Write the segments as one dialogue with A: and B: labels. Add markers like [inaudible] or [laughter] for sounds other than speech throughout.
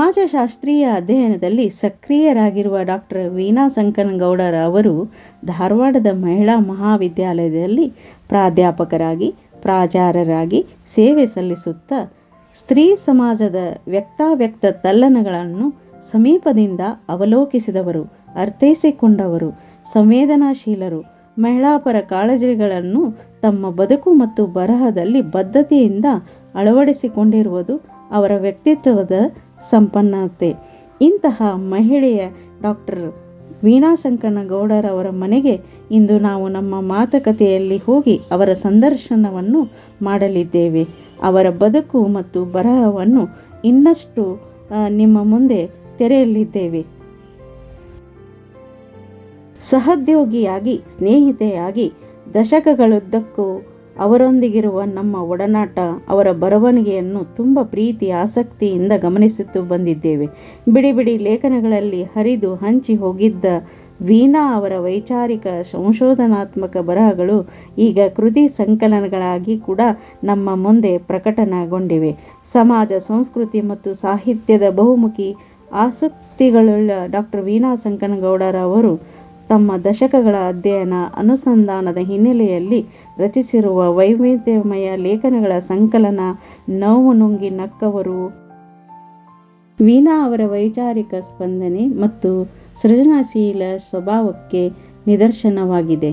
A: ಸಮಾಜಶಾಸ್ತ್ರೀಯ ಅಧ್ಯಯನದಲ್ಲಿ ಸಕ್ರಿಯರಾಗಿರುವ ಡಾಕ್ಟರ್ ವೀಣಾ ಸಂಕನಗೌಡರ ಅವರು ಧಾರವಾಡದ ಮಹಿಳಾ ಮಹಾವಿದ್ಯಾಲಯದಲ್ಲಿ ಪ್ರಾಧ್ಯಾಪಕರಾಗಿ, ಪ್ರಾಚಾರ್ಯರಾಗಿ ಸೇವೆ ಸಲ್ಲಿಸುತ್ತಾ ಸ್ತ್ರೀ ಸಮಾಜದ ವ್ಯಕ್ತಾವ್ಯಕ್ತ ತಲ್ಲಣಗಳನ್ನು ಸಮೀಪದಿಂದ ಅವಲೋಕಿಸಿದವರು, ಅರ್ಥೈಸಿಕೊಂಡವರು, ಸಂವೇದನಾಶೀಲರು ಮಹಿಳಾಪರ ಕಾಳಜಿಗಳನ್ನು ತಮ್ಮ ಬದುಕು ಮತ್ತು ಬರಹದಲ್ಲಿ ಬದ್ಧತೆಯಿಂದ ಅಳವಡಿಸಿಕೊಂಡಿರುವುದು ಅವರ ವ್ಯಕ್ತಿತ್ವದ ಸಂಪನ್ನತೆ. ಇಂತಹ ಮಹಿಳೆಯ ಡಾಕ್ಟರ್ ವೀಣಾ ಸಂಕಣ್ಣಗೌಡರವರ ಮನೆಗೆ ಇಂದು ನಾವು ನಮ್ಮ ಮಾತುಕತೆಯಲ್ಲಿ ಹೋಗಿ ಅವರ ಸಂದರ್ಶನವನ್ನು ಮಾಡಲಿದ್ದೇವೆ. ಅವರ ಬದುಕು ಮತ್ತು ಬರಹವನ್ನು ಇನ್ನಷ್ಟು ನಿಮ್ಮ ಮುಂದೆ ತೆರೆಯಲಿದ್ದೇವೆ. ಸಹೋದ್ಯೋಗಿಯಾಗಿ, ಸ್ನೇಹಿತೆಯಾಗಿ ದಶಕಗಳುದ್ದಕ್ಕೂ ಅವರೊಂದಿಗಿರುವ ನಮ್ಮ ಒಡನಾಟ, ಅವರ ಬರವಣಿಗೆಯನ್ನು ತುಂಬ ಪ್ರೀತಿ, ಆಸಕ್ತಿಯಿಂದ ಗಮನಿಸುತ್ತೂ ಬಂದಿದ್ದೇವೆ. ಬಿಡಿ ಬಿಡಿ ಲೇಖನಗಳಲ್ಲಿ ಹರಿದು ಹಂಚಿ ಹೋಗಿದ್ದ ವೀಣಾ ಅವರ ವೈಚಾರಿಕ ಸಂಶೋಧನಾತ್ಮಕ ಬರಹಗಳು ಈಗ ಕೃತಿ ಸಂಕಲನಗಳಾಗಿ ಕೂಡ ನಮ್ಮ ಮುಂದೆ ಪ್ರಕಟನಗೊಂಡಿವೆ ಸಮಾಜ, ಸಂಸ್ಕೃತಿ ಮತ್ತು ಸಾಹಿತ್ಯದ ಬಹುಮುಖಿ ಆಸಕ್ತಿಗಳುಳ್ಳ ಡಾಕ್ಟರ್ ವೀಣಾ ಸಂಕನಗೌಡರ ಅವರು ತಮ್ಮ ದಶಕಗಳ ಅಧ್ಯಯನ ಅನುಸಂಧಾನದ ಹಿನ್ನೆಲೆಯಲ್ಲಿ ರಚಿಸಿರುವ ವೈವಿಧ್ಯಮಯ ಲೇಖನಗಳ ಸಂಕಲನ ನೋವು ನುಂಗಿ ನಕ್ಕವರು. ವೀಣಾ ಅವರ ವೈಚಾರಿಕ ಸ್ಪಂದನೆ ಮತ್ತು ಸೃಜನಶೀಲ ಸ್ವಭಾವಕ್ಕೆ ನಿದರ್ಶನವಾಗಿದೆ.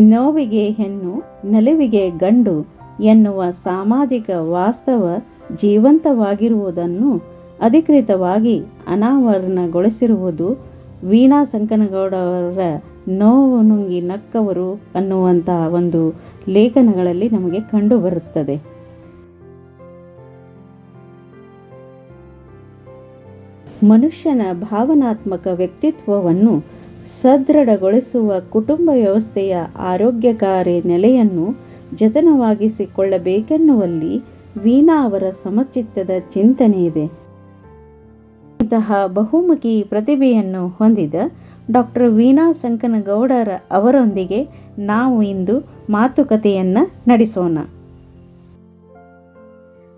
A: ನೋವಿಗೆ ಹೆಣ್ಣು, ನಲಿವಿಗೆ ಗಂಡು ಎನ್ನುವ ಸಾಮಾಜಿಕ ವಾಸ್ತವ ಜೀವಂತವಾಗಿರುವುದನ್ನು ಅಧಿಕೃತವಾಗಿ ಅನಾವರಣಗೊಳಿಸಿರುವುದು ವೀಣಾ ಸಂಕನಗೌಡರ ನೋವು ನುಂಗಿ ನಕ್ಕವರು ಅನ್ನುವಂತಹ ಒಂದು ಲೇಖನಗಳಲ್ಲಿ ನಮಗೆ ಕಂಡುಬರುತ್ತದೆ. ಮನುಷ್ಯನ ಭಾವನಾತ್ಮಕ ವ್ಯಕ್ತಿತ್ವವನ್ನು ಸದೃಢಗೊಳಿಸುವ ಕುಟುಂಬ ವ್ಯವಸ್ಥೆಯ ಆರೋಗ್ಯಕಾರಿ ನೆಲೆಯನ್ನು ಜತನವಾಗಿಸಿಕೊಳ್ಳಬೇಕೆನ್ನುವಲ್ಲಿ ವೀಣಾ ಅವರ ಸಮಚಿತ್ತದ ಚಿಂತನೆ ಇದೆ. ಇಂತಹ ಬಹುಮುಖಿ ಪ್ರತಿಭೆಯನ್ನು ಹೊಂದಿದ ಡಾಕ್ಟರ್ ವೀಣಾ ಸಂಕನಗೌಡರ ಅವರೊಂದಿಗೆ ನಾವು ಇಂದು ಮಾತುಕತೆಯನ್ನು ನಡೆಸೋಣ.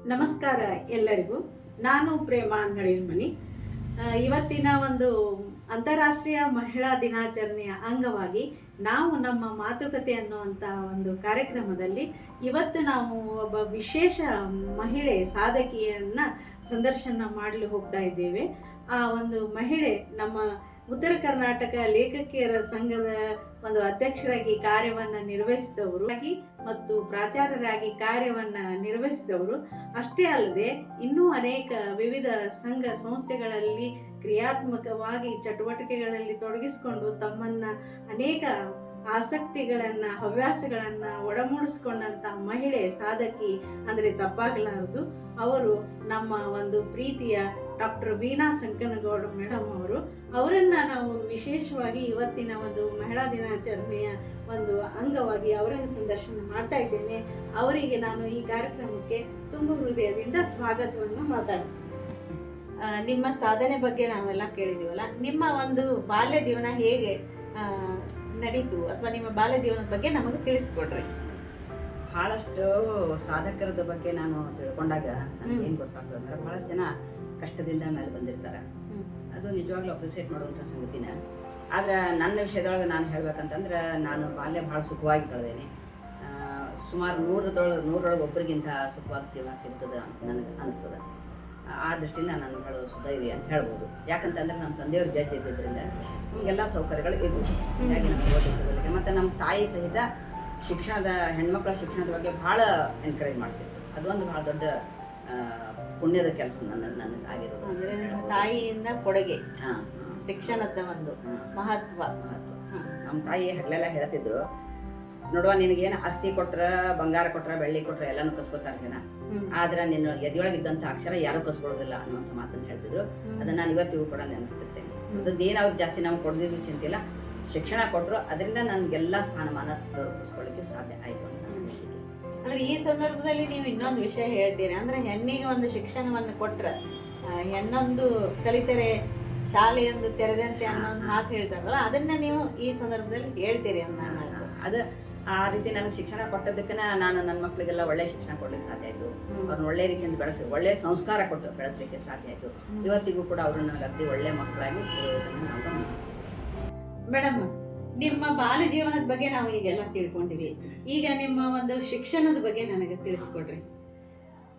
A: ನಮಸ್ಕಾರ ಎಲ್ಲರಿಗೂ. ನಾನು ಪ್ರೇಮಾ ಆ, ಇವತ್ತಿನ ಒಂದು ಅಂತಾರಾಷ್ಟ್ರೀಯ ಮಹಿಳಾ ದಿನಾಚರಣೆಯ ಅಂಗವಾಗಿ ನಾವು ನಮ್ಮ ಮಾತುಕತೆ ಅನ್ನುವಂಥ ಒಂದು ಕಾರ್ಯಕ್ರಮದಲ್ಲಿ ಇವತ್ತು ನಾವು ಒಬ್ಬ ವಿಶೇಷ ಮಹಿಳೆ ಸಾಧಕಿಯನ್ನು ಸಂದರ್ಶನ ಮಾಡಲು ಹೋಗ್ತಾ ಇದ್ದೇವೆ. ಆ ಒಂದು ಮಹಿಳೆ ನಮ್ಮ ಉತ್ತರ ಕರ್ನಾಟಕ ಲೇಖಕಿಯರ ಸಂಘದ ಒಂದು ಅಧ್ಯಕ್ಷರಾಗಿ ಕಾರ್ಯವನ್ನು ನಿರ್ವಹಿಸಿದವರು. ಆಗಿ ಮತ್ತು ಪ್ರಾಚಾರ್ಯರಾಗಿ ಕಾರ್ಯವನ್ನ ನಿರ್ವಹಿಸಿದವರು. ಅಷ್ಟೇ ಅಲ್ಲದೆ, ಇನ್ನೂ ಅನೇಕ ವಿವಿಧ ಸಂಘ ಸಂಸ್ಥೆಗಳಲ್ಲಿ ಕ್ರಿಯಾತ್ಮಕವಾಗಿ ಚಟುವಟಿಕೆಗಳಲ್ಲಿ ತೊಡಗಿಸಿಕೊಂಡು ತಮ್ಮನ್ನ ಅನೇಕ ಆಸಕ್ತಿಗಳನ್ನ, ಹವ್ಯಾಸಗಳನ್ನ ಒಡಮೂಡಿಸಿಕೊಂಡಂತ ಮಹಿಳೆ ಸಾಧಕಿ ಅಂದ್ರೆ ತಪ್ಪಾಗಲಾರದು ಅವರು ನಮ್ಮ ಒಂದು ಪ್ರೀತಿಯ ಡಾಕ್ಟರ್ ವೀಣಾ ಸಂಕನಗೌಡ ಮೇಡಮ್ ಅವರು ಅವರನ್ನ ನಾವು ವಿಶೇಷವಾಗಿ ಇವತ್ತಿನ ಒಂದು ಮಹಿಳಾ ದಿನಾಚರಣೆಯ ಒಂದು ಅಂಗವಾಗಿ ಅವರನ್ನು ಸಂದರ್ಶನ ಮಾಡ್ತಾ ಇದ್ದೇನೆ. ಅವರಿಗೆ ನಾನು ಈ ಕಾರ್ಯಕ್ರಮಕ್ಕೆ ತುಂಬ ಹೃದಯದಿಂದ ಸ್ವಾಗತವನ್ನು ಮಾತಾಡ್ತೀನಿ. ನಿಮ್ಮ ಸಾಧನೆ ಬಗ್ಗೆ ನಾವೆಲ್ಲ ಕೇಳಿದೀವಲ್ಲ ನಿಮ್ಮ ಒಂದು ಬಾಲ್ಯ ಜೀವನ ಹೇಗೆ ನಡೀತು ಅಥವಾ ನಿಮ್ಮ ಬಾಲ್ಯ ಜೀವನದ ಬಗ್ಗೆ ನಮಗೆ ತಿಳಿಸ್ಕೊಡ್ರಿ.
B: ಬಹಳಷ್ಟು ಸಾಧಕರದ ಬಗ್ಗೆ ನಾನು ತಿಳ್ಕೊಂಡಾಗ ನನಗೆ ಏನು ಗೊತ್ತಾಗ್ತದೆ ಅಂದ್ರೆ ಬಹಳಷ್ಟು ಜನ ಕಷ್ಟದಿಂದ ಮೇಲೆ ಬಂದಿರ್ತಾರೆ. ಅದು ನಿಜವಾಗ್ಲೂ ಅಪ್ರಿಸಿಯೇಟ್ ಮಾಡುವಂಥ ಸಂಗತಿನ. ಆದ್ರೆ ನನ್ನ ವಿಷಯದೊಳಗೆ ನಾನು ಹೇಳ್ಬೇಕಂತಂದ್ರೆ ನಾನು ಬಾಲ್ಯ ಭಾಳ ಸುಖವಾಗಿ ಕಳೆದೇನೆ ಸುಮಾರು ನೂರದೊಳಗೆ ನೂರೊಳಗೆ ಒಬ್ಬರಿಗಿಂತ ಸುಖವಾದ ಜೀವನ ಸಿಗ್ತದೆ ಅಂತ ನನಗೆ ಅನಿಸ್ತದೆ. ಆ ದೃಷ್ಟಿಯಿಂದ ನಾನು ಬಹಳ ಸುದೈವಿ ಅಂತ ಹೇಳ್ಬೋದು. ಯಾಕಂತಂದ್ರೆ ನಮ್ಮ ತಂದೆಯವ್ರ ಜಡ್ಜ್ ಇದ್ದಿದ್ದರಿಂದ ನಮಗೆಲ್ಲ ಸೌಕರ್ಯಗಳು ಇದ್ವು. ಹೀಗಾಗಿ ನಮ್ಮ ಓದಲಿಕ್ಕೆ ಮತ್ತು ನಮ್ಮ ತಾಯಿ ಸಹಿತ ಶಿಕ್ಷಣದ ಹೆಣ್ಮಕ್ಳ ಶಿಕ್ಷಣದ ಬಗ್ಗೆ ಭಾಳ ಎನ್ಕರೇಜ್ ಮಾಡ್ತಿದ್ರು. ಅದೊಂದು ಭಾಳ ದೊಡ್ಡ ಪುಣ್ಯದ ಕೆಲಸ ನನ್ನ ನನಗೆ ಆಗಿರೋದು.
A: ಅಂದ್ರೆ ತಾಯಿಯಿಂದ ಕೊಡುಗೆ
B: ಹಾಂ.
A: ಶಿಕ್ಷಣದ ಒಂದು ಮಹತ್ವ. ಹ್ಮ್.
B: ನಮ್ಮ ತಾಯಿ ಹಗಲೆಲ್ಲ ಹೇಳ್ತಿದ್ರು ನೋಡುವ ನಿನಗೇನು ಆಸ್ತಿ ಕೊಟ್ರ ಬಂಗಾರ ಕೊಟ್ರ ಬೆಳ್ಳಿ ಕೊಟ್ರ ಎಲ್ಲಾನು ಕಸ್ಕೊತಾರೆ ಜನ. ಆದ್ರೆ ನಿನ್ನ ಎದೆಯೊಳಗೆ ಇದ್ದಂಥ ಅಕ್ಷರ ಯಾರು ಕಸ್ಕೊಳ್ಳೋದಿಲ್ಲ ಅನ್ನುವಂಥ ಮಾತನ್ನು ಹೇಳ್ತಿದ್ರು. ಅದನ್ನ ನಾನು ಇವತ್ತಿಗೂ ಕೂಡ ನೆನೆಸ್ತಿರ್ತೇನೆ. ಅದೊಂದೇನು ಅವ್ರು ಜಾಸ್ತಿ ನಾವು ಕೊಡದಿದ್ರು ಚಿಂತಿಲ್ಲ ಶಿಕ್ಷಣ ಕೊಟ್ಟರು ಅದರಿಂದ ನನಗೆಲ್ಲ ಸ್ಥಾನಮಾನ ದೊರಕಿಸ್ಕೊಳ್ಳಿಕ್ಕೆ ಸಾಧ್ಯ ಆಯಿತು
A: ಅಂದ್ರೆ ಈ ಸಂದರ್ಭದಲ್ಲಿ ನೀವು ಇನ್ನೊಂದು ವಿಷಯ ಹೇಳ್ತೀರಿ. ಅಂದ್ರೆ ಹೆಣ್ಣಿಗೆ ಒಂದು ಶಿಕ್ಷಣವನ್ನು ಕೊಟ್ರ ಹೆಣ್ಣೊಂದು ಕಲಿತರೆ ಶಾಲೆಯೊಂದು ತೆರೆದಂತೆ ಅನ್ನೋ ಒಂದು ಮಾತು ಹೇಳ್ತಾರಲ್ಲ ಅದನ್ನ ನೀವು ಈ ಸಂದರ್ಭದಲ್ಲಿ ಹೇಳ್ತೀರಿ ಅಂತ ನಾನು.
B: ಅದು ಆ ರೀತಿ ನನಗೆ ಶಿಕ್ಷಣ ಕೊಟ್ಟದಕ್ಕನ ನಾನು ನನ್ನ ಮಕ್ಕಳಿಗೆಲ್ಲ ಒಳ್ಳೆ ಶಿಕ್ಷಣ ಕೊಡ್ಲಿಕ್ಕೆ ಸಾಧ್ಯ ಆಯಿತು. ಅವ್ರನ್ನ ಒಳ್ಳೆ ರೀತಿಯಿಂದ ಬೆಳೆಸಿ ಒಳ್ಳೆ ಸಂಸ್ಕಾರ ಕೊಟ್ಟು ಬೆಳೆಸಲಿಕ್ಕೆ ಸಾಧ್ಯ ಆಯಿತು. ಇವತ್ತಿಗೂ ಕೂಡ ಅವರು ನನಗೆ ಅಗದಿ ಒಳ್ಳೆ ಮಕ್ಕಳಾಗಿ
A: ಮೇಡಮ್ ನಿಮ್ಮ ಬಾಲ್ಯ ಜೀವನದ ಬಗ್ಗೆ ನಾವು ಈಗೆಲ್ಲ ತಿಳ್ಕೊಂಡಿವಿ. ಈಗ ನಿಮ್ಮ ಒಂದು ಶಿಕ್ಷಣದ ಬಗ್ಗೆ ನನಗೆ ತಿಳಿಸ್ಕೊಡ್ರಿ.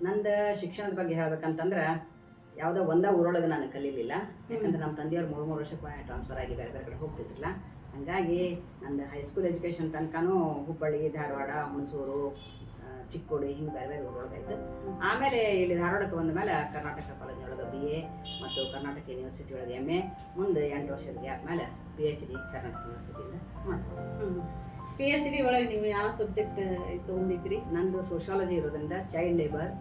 B: ನಂದು ಶಿಕ್ಷಣದ ಬಗ್ಗೆ ಹೇಳ್ಬೇಕಂತಂದ್ರೆ ಯಾವುದೋ ಒಂದೇ ಊರೊಳಗೆ ನಾನು ಕಲೀಲಿಲ್ಲ. ಯಾಕಂದ್ರೆ ನಮ್ಮ ತಂದೆಯವ್ರು ಮೂರು ಮೂರು ವರ್ಷಕ್ಕೆ ಟ್ರಾನ್ಸ್ಫರ್ ಆಗಿ ಬೇರೆ ಬೇರೆ ಕಡೆ ಹೋಗ್ತಿದ್ರಲ್ಲ. ಹಾಗಾಗಿ ನಂದು ಹೈಸ್ಕೂಲ್ ಎಜುಕೇಷನ್ ತನಕನೂ ಹುಬ್ಬಳ್ಳಿ, ಧಾರವಾಡ, ಹುಣಸೂರು ಚಿಕ್ಕೋಡಿ ಹಿಂಗೆ ಬೇರೆ ಬೇರೆ ಆಮೇಲೆ ಇಲ್ಲಿ ಧಾರವಾಡಕ್ಕೆ ಬಂದ ಮೇಲೆ ಕರ್ನಾಟಕ ಕಾಲೇಜಿನೊಳಗೆ ಬಿ ಎ ಮತ್ತು ಕರ್ನಾಟಕ ಯೂನಿವರ್ಸಿಟಿ ಒಳಗೆ ಎಂ ಎ ಮುಂದೆ ಎಂಟು ವರ್ಷದ ಗ್ಯಾಪ್ ಮೇಲೆ ಪಿ ಎಚ್ ಡಿ ಕರ್ನಾಟಕ ಯೂನಿವರ್ಸಿಟಿಯಿಂದ ಮಾಡ್ಬೋದು.
A: ಪಿ ಎಚ್ ಡಿ ಒಳಗೆ ನೀವು ಯಾವ ಸಬ್ಜೆಕ್ಟ್ ತೊಗೊಂಡಿದ್ರಿ
B: ನಂದು ಸೋಷಿಯಾಲಜಿ ಇರೋದ್ರಿಂದ ಚೈಲ್ಡ್ ಲೇಬರ್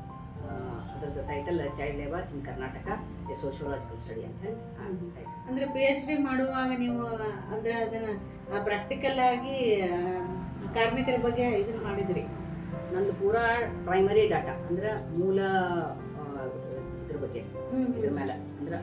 B: ಅದರದ್ದು title child labour in Karnataka a sociological study ಅಂತ ಹೇಳಿ
A: ಅಂದ್ರೆ ಪಿ ಎಚ್ ಡಿ ಮಾಡುವಾಗ ನೀವು ಅಂದ್ರೆ ಅದನ್ನ ಪ್ರಾಕ್ಟಿಕಲ್ ಆಗಿ ಕಾರ್ಮಿಕರ ಬಗ್ಗೆ ಇದನ್ನ ಮಾಡಿದ್ರಿ?
B: ನಂದು ಪೂರಾ ಪ್ರೈಮರಿ ಡಾಟಾ ಅಂದ್ರೆ ಮೂಲ ಆ, ಇದ್ರ ಬಗ್ಗೆ ಇದ್ರ ಮೇಲೆ. ಅಂದ್ರೆ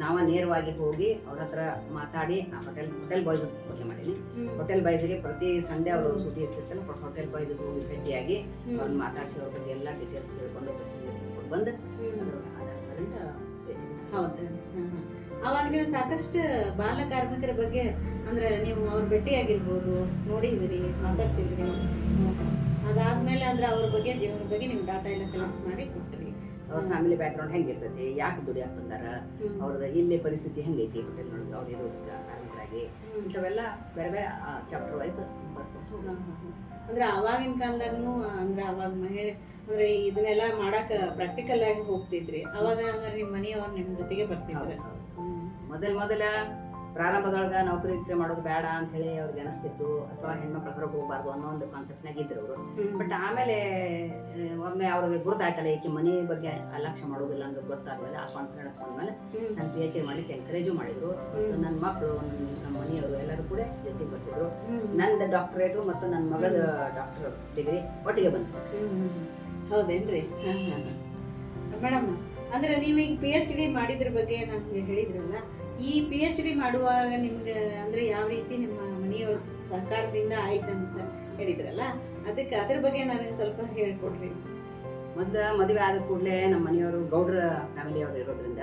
B: ನಾವ ನೇರವಾಗಿ ಹೋಗಿ ಅವ್ರ ಹತ್ರ ಮಾತಾಡಿ ನಾ ಹೋಟೆಲ್ ಹೋಟೆಲ್ ಬಾಯ್ಸ್ ಬಗ್ಗೆ ಮಾಡೀನಿ. ಹೋಟೆಲ್ ಬಾಯ್ಸ್ಗೆ ಪ್ರತಿ ಸಂಡೇ ಅವರು ಸುದ್ದಿ ಇರ್ತಿರ್ತಲ್ಲ ಹೋಟೆಲ್ ಬಾಯ್ಸ್ ಹೋಗಿ ಭೇಟಿಯಾಗಿ ಅವ್ರನ್ನ ಮಾತಾಡಿಸಿ ಅವ್ರ ಬಗ್ಗೆ ಎಲ್ಲ ಡೀಟೇಲ್ಸ್ ತಿಳ್ಕೊಂಡು ಪ್ರಶ್ನೆ ತಿಳ್ಕೊಂಡು ಬಂದು
A: ಹೌದು. ಅವಾಗ ನೀವು ಸಾಕಷ್ಟು ಬಾಲ ಕಾರ್ಮಿಕರ ಬಗ್ಗೆ ಅಂದ್ರೆ ನೀವು ಅವ್ರ ಭೇಟಿಯಾಗಿರ್ಬೋದು ನೋಡಿದಿರಿ ಮಾತಾಡ್ಸಿದ್ರಿ. ಅದಾದ್ಮೇಲೆ ಅಂದ್ರೆ ಅವ್ರ ಬಗ್ಗೆ ಜೀವನದ ಬಗ್ಗೆ ನಿಮ್ ಡಾಟಾ ಎಲ್ಲ ಕಲೆಕ್ಟ್ ಮಾಡಿ ಕೊಟ್ರಿ.
B: ಅವ್ರ ಫ್ಯಾಮಿಲಿ ಬ್ಯಾಕ್ಗ್ರೌಂಡ್ ಹೆಂಗಿರ್ತೈತಿ? ಯಾಕೆ ದುಡಿಯಾಕ ಬಂದಾರ ಅವ್ರದ ಇಲ್ಲಿ ಪರಿಸ್ಥಿತಿ ಹೆಂಗೈತಿ ಹೋಟೆಲ್ ಒಳಗೆ ಅವ್ರು ಇರೋದಕ್ಕೆ ಇಂಥವೆಲ್ಲ ಬೇರೆ ಬೇರೆ ಚಾಪ್ಟರ್ ವೈಸ್ ಬರ್ಕೊಂಡು
A: ಅಂದ್ರೆ ಅವಾಗಿನ ಕಾಲದಾಗೂ ಅಂದ್ರೆ ಅವಾಗ ಮಹಿಳೆ ಅಂದ್ರೆ ಇದನ್ನೆಲ್ಲ ಮಾಡಾಕ ಪ್ರಾಕ್ಟಿಕಲ್ ಆಗಿ ಹೋಗ್ತಿದ್ರಿ. ಅವಾಗ ಹಂಗಾರೆ ನಿಮ್ಮ ಮನೆಯವ್ರು ನಿಮ್ಮ ಜೊತೆಗೆ ಬರ್ತಿದ್ರು.
B: ಮೊದಲ ಮೊದಲ ಪ್ರಾರಂಭದೊಳಗೆ ನೌಕರಿ ಗಿಕ್ರಿ ಮಾಡೋದು ಬೇಡ ಅಂತ ಹೇಳಿ ಅವ್ರಿಗೆ ಅನಿಸ್ತಿತ್ತು. ಅಥವಾ ಹೆಣ್ಮಕ್ಳು ಹೊರಗೆ ಹೋಗ್ಬಾರ್ದು ಅನ್ನೋ ಒಂದು ಕಾನ್ಸೆಪ್ಟ್ನಾಗ ಇದ್ರು ಅವರು. ಬಟ್ ಆಮೇಲೆ ಒಮ್ಮೆ ಅವ್ರಿಗೆ ಗುರುತಾಯ್ತಲ್ಲ ಈಕೆ ಮನೆ ಬಗ್ಗೆ ಅಲಕ್ಷ್ಯ ಮಾಡೋದಿಲ್ಲ ಅಂದ್ರೆ ಗೊತ್ತಾಗಲ್ಲ ಆ ಕಾನ್ಫಿಡೆನ್ಸ್ ಬಂದ್ಮೇಲೆ ನಾನು ಪಿ ಎಚ್ ಡಿ ಮಾಡಿ ಎನ್ಕರೇಜು ಮಾಡಿದ್ರು. ಮತ್ತು ನನ್ನ ಮಕ್ಕಳು ನಮ್ಮ ಮನೆಯವರು ಎಲ್ಲರೂ ಕೂಡ ಜೊತೆಗೆ ಬರ್ತಿದ್ರು. ನಂದು ಡಾಕ್ಟ್ರೇಟು ಮತ್ತು ನನ್ನ ಮಗಳ ಡಾಕ್ಟರ್ ಡಿಗ್ರಿ ಒಟ್ಟಿಗೆ ಬಂತು.
A: ಹೌದೇನ್ರಿ? ಮೇಡಮ್ ಅಂದ್ರೆ ನೀವು ಈಗ ಪಿ ಎಚ್ ಡಿ ಮಾಡಿದ್ರ ಬಗ್ಗೆ ನಾನು ಹೇಳಿದ್ರಲ್ಲ ಈ ಪಿ ಎಚ್ ಡಿ ಮಾಡುವಾಗ ನಿಮ್ಗೆ ಅಂದ್ರೆ ಯಾವ ರೀತಿ ನಿಮ್ಮ ಮನೆಯವ್ರ ಸಹಕಾರದಿಂದ ಆಯ್ತಂತ ಹೇಳಿದ್ರಲ್ಲ ಅದಕ್ಕೆ ಅದ್ರ ಬಗ್ಗೆ ನನಗೆ ಸ್ವಲ್ಪ ಹೇಳ್ಕೊಡ್ರಿ.
B: ಮೊದ್ಲ ಮದುವೆ ಆದ ಕೂಡಲೇ ನಮ್ಮ ಮನೆಯವರು ಗೌಡ್ರ ಫ್ಯಾಮಿಲಿಯವರು ಇರೋದ್ರಿಂದ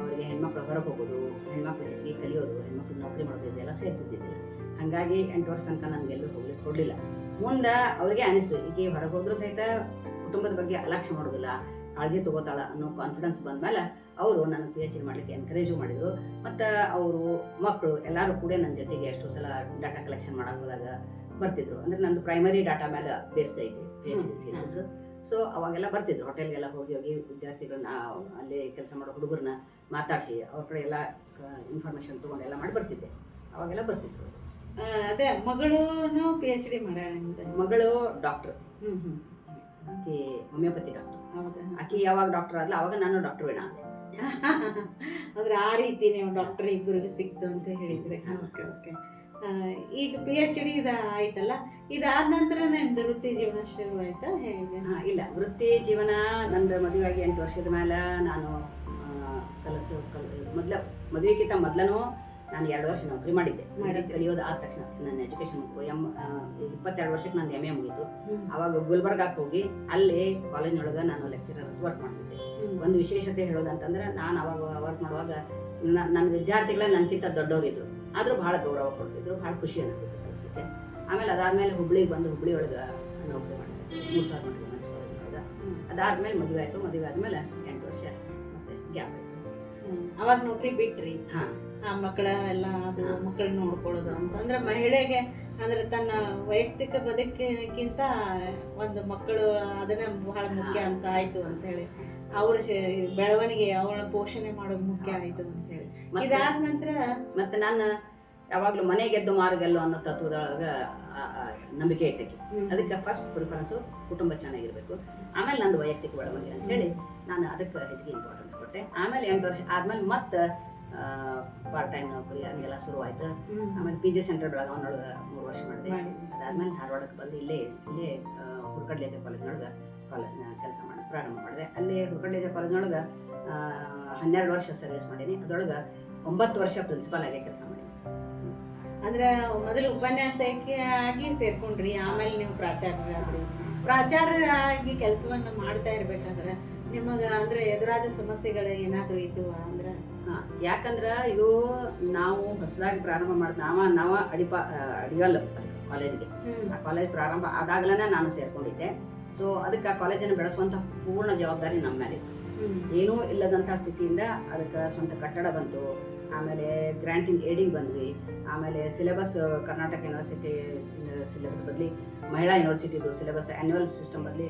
B: ಅವರಿಗೆ ಹೆಣ್ಮಕ್ಳು ಹೊರಗೆ ಹೋಗೋದು ಹೆಣ್ಮಕ್ಳು ಹೆಚ್ಚಿಗೆ ಕಲಿಯೋದು ಹೆಣ್ಮಕ್ಳು ನೌಕರಿ ಮಾಡೋದು ಇದೆಲ್ಲ ಸೇರ್ತಿದ್ದಿಲ್ಲ ಹಾಗಾಗಿ ಎಂಟು ವರ್ಷ ತನಕ ನನಗೆಲ್ಲೂ ಹೋಗ್ಲಿಕ್ಕೆ ಕೊಡಲಿಲ್ಲ. ಮುಂದೆ ಅವ್ರಿಗೆ ಅನಿಸ್ತು ಈಗ ಹೊರಗೆ ಹೋದ್ರೂ ಸಹಿತ ಕುಟುಂಬದ ಬಗ್ಗೆ ಅಲಕ್ಷ್ಯ ಮಾಡೋದಿಲ್ಲ ಕಾಳಜಿ ತಗೋತಾಳ ಅನ್ನೋ ಕಾನ್ಫಿಡೆನ್ಸ್ ಬಂದ್ಮೇಲೆ ಅವರು ನನ್ನ ಪಿ ಎಚ್ ಡಿ ಮಾಡಲಿಕ್ಕೆ ಎನ್ಕರೇಜು ಮಾಡಿದರು. ಮತ್ತು ಅವರು ಮಕ್ಕಳು ಎಲ್ಲರೂ ಕೂಡ ನನ್ನ ಜೊತೆಗೆ ಎಷ್ಟೋ ಸಲ ಡಾಟಾ ಕಲೆಕ್ಷನ್ ಮಾಡಕ್ಕೆ ಹೋದಾಗ ಬರ್ತಿದ್ರು. ಅಂದರೆ ನಂದು ಪ್ರೈಮರಿ ಡಾಟಾ ಮೇಲೆ ಬೇಸ್ಡ್ ಐತಿ P H D thesis so ಅವಾಗೆಲ್ಲ ಬರ್ತಿದ್ರು. ಹೋಟೆಲ್ಗೆಲ್ಲ ಹೋಗಿ ಹೋಗಿ ವಿದ್ಯಾರ್ಥಿಗಳನ್ನ ಅಲ್ಲಿ ಕೆಲಸ ಮಾಡೋ ಹುಡುಗರನ್ನ ಮಾತಾಡಿಸಿ ಅವ್ರ ಕಡೆ ಎಲ್ಲ ಇನ್ಫಾರ್ಮೇಷನ್ ತೊಗೊಂಡು ಎಲ್ಲ ಮಾಡಿ ಬರ್ತಿದ್ದೆ. ಅವಾಗೆಲ್ಲ ಬರ್ತಿದ್ರು.
A: ಅದೇ ಮಗಳು ಪಿ ಎಚ್ ಡಿ ಮಾಡ್ಯಾಳ
B: ಮಗಳು ಡಾಕ್ಟ್ರು
A: ಹ್ಞೂ ಹ್ಮ್.
B: ಆಕೆ ಹೋಮಿಯೋಪತಿ ಡಾಕ್ಟರ್ ಆಕೆ ಯಾವಾಗ ಡಾಕ್ಟರ್ ಆದ್ಲ ಅವಾಗ ನಾನು ಡಾಕ್ಟರ್ ಬೇಡ ಅಂದೆ. [laughs]
A: ಅಂದ್ರೆ ಆ ರೀತಿ ನೀವು ಡಾಕ್ಟರ್ ಇಬ್ಬರಿಗೂ ಸಿಕ್ತು ಅಂತ ಹೇಳಿದ್ರೆ. Okay okay. ಈಗ ಪಿ ಎಚ್ ಡಿ ಇದು ಆಯ್ತಲ್ಲ ಇದಾದ ನಂತರ ನಿಮ್ದು ವೃತ್ತಿ ಜೀವನ ಶುರು ಆಯ್ತಾ? ಹೇಗೆ?
B: ಹಾ, ಇಲ್ಲ. ವೃತ್ತಿ ಜೀವನ ನಂದು ಮದುವೆಯಾಗಿ ಎಂಟು ವರ್ಷದ ಮೇಲೆ ನಾನು ಕಲಸು ಕಲ್ ಮೊದ್ಲ ಮದುವೆಗಿಂತ ಮೊದ್ಲನೂ ನಾನು ಎರಡು ವರ್ಷ ನೌಕರಿ ಮಾಡಿದ್ದೆ.
A: ಮಾಡಿದ್ದೆ.
B: ಕಲಿಯೋದು ಆದ ತಕ್ಷಣ ನನ್ನ ಎಜುಕೇಶನ್ ಎಂ ಇಪ್ಪತ್ತೆರಡು ವರ್ಷಕ್ಕೆ ನಂದು ಎಂ ಎ ಮುಗೀತು. ಅವಾಗ ಗುಲ್ಬರ್ಗಾಕ್ಕೆ ಹೋಗಿ ಅಲ್ಲಿ ಕಾಲೇಜ್ನೊಳಗೆ ನಾನು ಲೆಕ್ಚರರ್ ವರ್ಕ್ ಮಾಡ್ತಿದ್ದೆ. ಒಂದು ವಿಶೇಷತೆ ಹೇಳೋದಂತಂದ್ರೆ ನಾನು ಅವಾಗ ವರ್ಕ್ ಮಾಡುವಾಗ ನನ್ನ ವಿದ್ಯಾರ್ಥಿಗಳ ನನಗಿಂತ ದೊಡ್ಡವರಿದ್ರು. ಆದರೂ ಭಾಳ ಗೌರವ ಕೊಡ್ತಿದ್ರು ಭಾಳ ಖುಷಿ ಅನಿಸ್ತಿತ್ತು ಕಲಿಸ್ಲಿಕ್ಕೆ ಆಮೇಲೆ ಅದಾದಮೇಲೆ ಹುಬ್ಳಿಗೆ ಬಂದು ಹುಬ್ಳಿ ಒಳಗೆ ನೌಕರಿ ಮಾಡಿದೆ. ಮೂರು ಸಾವಿರ ಮಾಡಿದೆ ಮನಸ್ಸು ಕಾಲೇಜ್ನೊಳಗೆ ಒಳಗೆ ಅದಾದ್ಮೇಲೆ ಮದುವೆ ಆಯಿತು. ಮದುವೆ ಆದ್ಮೇಲೆ ಎಂಟು ವರ್ಷ ಮತ್ತೆ ಗ್ಯಾಪ್ ಆಯಿತು.
A: ಅವಾಗ ನೌಕರಿ ಬಿಟ್ರಿ?
B: ಹಾಂ.
A: ಮಕ್ಕಳ ಎಲ್ಲ ಅದು
B: ಮಕ್ಕಳು
A: ಮಕ್ಕಳನ್ನ ನೋಡ್ಕೊಳ್ಳೋದು ಅಂತಂದ್ರೆ ಮಹಿಳೆಗೆ ಅಂದ್ರೆ ತನ್ನ ವೈಯಕ್ತಿಕ ಬದುಕಿಗಿಂತ ಒಂದು ಮಕ್ಕಳು ಅದನ್ನೇ ಬಹಳ ಮುಖ್ಯ ಅಂತ ಆಯಿತು ಅಂತ ಹೇಳಿ. ಅವ್ರ ಬೆಳವಣಿಗೆ ಅವಳ ಪೋಷಣೆ ಮಾಡೋದು ಮುಖ್ಯ ಆಯಿತು
B: ಅಂತೇಳಿ
A: ಇದಾದ ನಂತರ
B: ಮತ್ತು ನಾನು ಯಾವಾಗಲೂ ಮನೆ ಗೆದ್ದು ಮಾರು ಗೆಲ್ಲು ಅನ್ನೋ ತತ್ವದೊಳಗೆ ನಂಬಿಕೆ ಇಟ್ಟಕ್ಕೆ. ಅದಕ್ಕೆ ಫಸ್ಟ್ ಪ್ರಿಫರೆನ್ಸು ಕುಟುಂಬ ಚೆನ್ನಾಗಿರಬೇಕು. ಆಮೇಲೆ ನಂದು ವೈಯಕ್ತಿಕ ಬೆಳವಣಿಗೆ ಅಂತ ಹೇಳಿ ನಾನು ಅದಕ್ಕೆ ಹೆಚ್ಚಿಗೆ ಇಂಪಾರ್ಟೆನ್ಸ್ ಕೊಟ್ಟೆ. ಆಮೇಲೆ ಎಂಟು ವರ್ಷ ಆದಮೇಲೆ ಮತ್ತೆ ಪಾರ್ಟ್ ಟೈಮ್ ನೌಕರಿ ಹಂಗೆಲ್ಲ ಶುರುವಾಯ್ತು.
A: ಆಯ್ತು
B: ಆಮೇಲೆ ಪಿ ಜಿ ಸೆಂಟರ್ ಬೆಳಗಾವಿನೊಳಗೆ ಮೂರು ವರ್ಷ ಮಾಡಿದೆ.
A: ಮಾಡಿ.
B: ಅದಾದ್ಮೇಲೆ ಧಾರವಾಡಕ್ಕೆ ಬಂದು ಇಲ್ಲೇ ಇಲ್ಲೇ ಹುರ್ಕಡ್ಲೇಜ ಕಾಲೇಜ್ನೊಳಗೆ ಕಾಲೇಜ್ ಕೆಲಸ ಮಾಡಿ ಪ್ರಾರಂಭ ಮಾಡಿದೆ. ಅಲ್ಲಿ ಹುರ್ಕಡ್ಲೇಜ ಕಾಲೇಜ್ನೊಳಗೆ ಹನ್ನೆರಡು ವರ್ಷ ಸರ್ವಿಸ್ ಮಾಡೀನಿ. ಅದೊಳಗೆ ಒಂಬತ್ತು ವರ್ಷ ಪ್ರಿನ್ಸಿಪಾಲ್ ಆಗಿ ಕೆಲಸ ಮಾಡಿದೆ
A: ಅಂದ್ರೆ ಮೊದಲು ಉಪನ್ಯಾಸಕ್ಕೆ ಆಗಿ ಸೇರ್ಕೊಂಡ್ರಿ ಆಮೇಲೆ ನೀವು ಪ್ರಾಚಾರ್ಯರಾದ್ರಿ ಪ್ರಾಚಾರ್ಯರಾಗಿ ಕೆಲಸವನ್ನು ಮಾಡ್ತಾ ಇರ್ಬೇಕಾದ್ರೆ ನಿಮಗೆ ಅಂದ್ರೆ ಎದುರಾದ ಸಮಸ್ಯೆಗಳು ಏನಾದರೂ ಇದ್ವು ಅಂದ್ರೆ?
B: ಯಾಕಂದ್ರ ಇದು ನಾವು ಹೊಸದಾಗಿ ಪ್ರಾರಂಭ ಮಾಡಿದ ನಾವ ನಾವ ಅಡಿಪ ಅಡಿಗಲ್ ಕಾಲೇಜ್ಗೆ. ಆ ಕಾಲೇಜ್ ಪ್ರಾರಂಭ ಆದಾಗಲೇ ನಾನು ಸೇರ್ಕೊಂಡಿದ್ದೆ. ಸೊ ಅದಕ್ಕೆ ಆ ಕಾಲೇಜನ್ನು ಬೆಳೆಸುವಂಥ ಪೂರ್ಣ ಜವಾಬ್ದಾರಿ ನಮ್ಮ ಮೇಲೆ ಏನೂ ಇಲ್ಲದಂಥ ಸ್ಥಿತಿಯಿಂದ ಅದಕ್ಕೆ ಸ್ವಂತ ಕಟ್ಟಡ ಬಂತು. ಆಮೇಲೆ ಗ್ರ್ಯಾಂಟಿಂಗ್ ಏಡಿಗೆ ಬಂದ್ವಿ. ಆಮೇಲೆ ಸಿಲೆಬಸ್ ಕರ್ನಾಟಕ ಯೂನಿವರ್ಸಿಟಿ ಸಿಲೆಬಸ್ ಬದಲಿ ಮಹಿಳಾ ಯೂನಿವರ್ಸಿಟಿದು ಸಿಲೆಬಸ್ ಆ್ಯನ್ಯುವಲ್ ಸಿಸ್ಟಮ್ ಬದಲಿ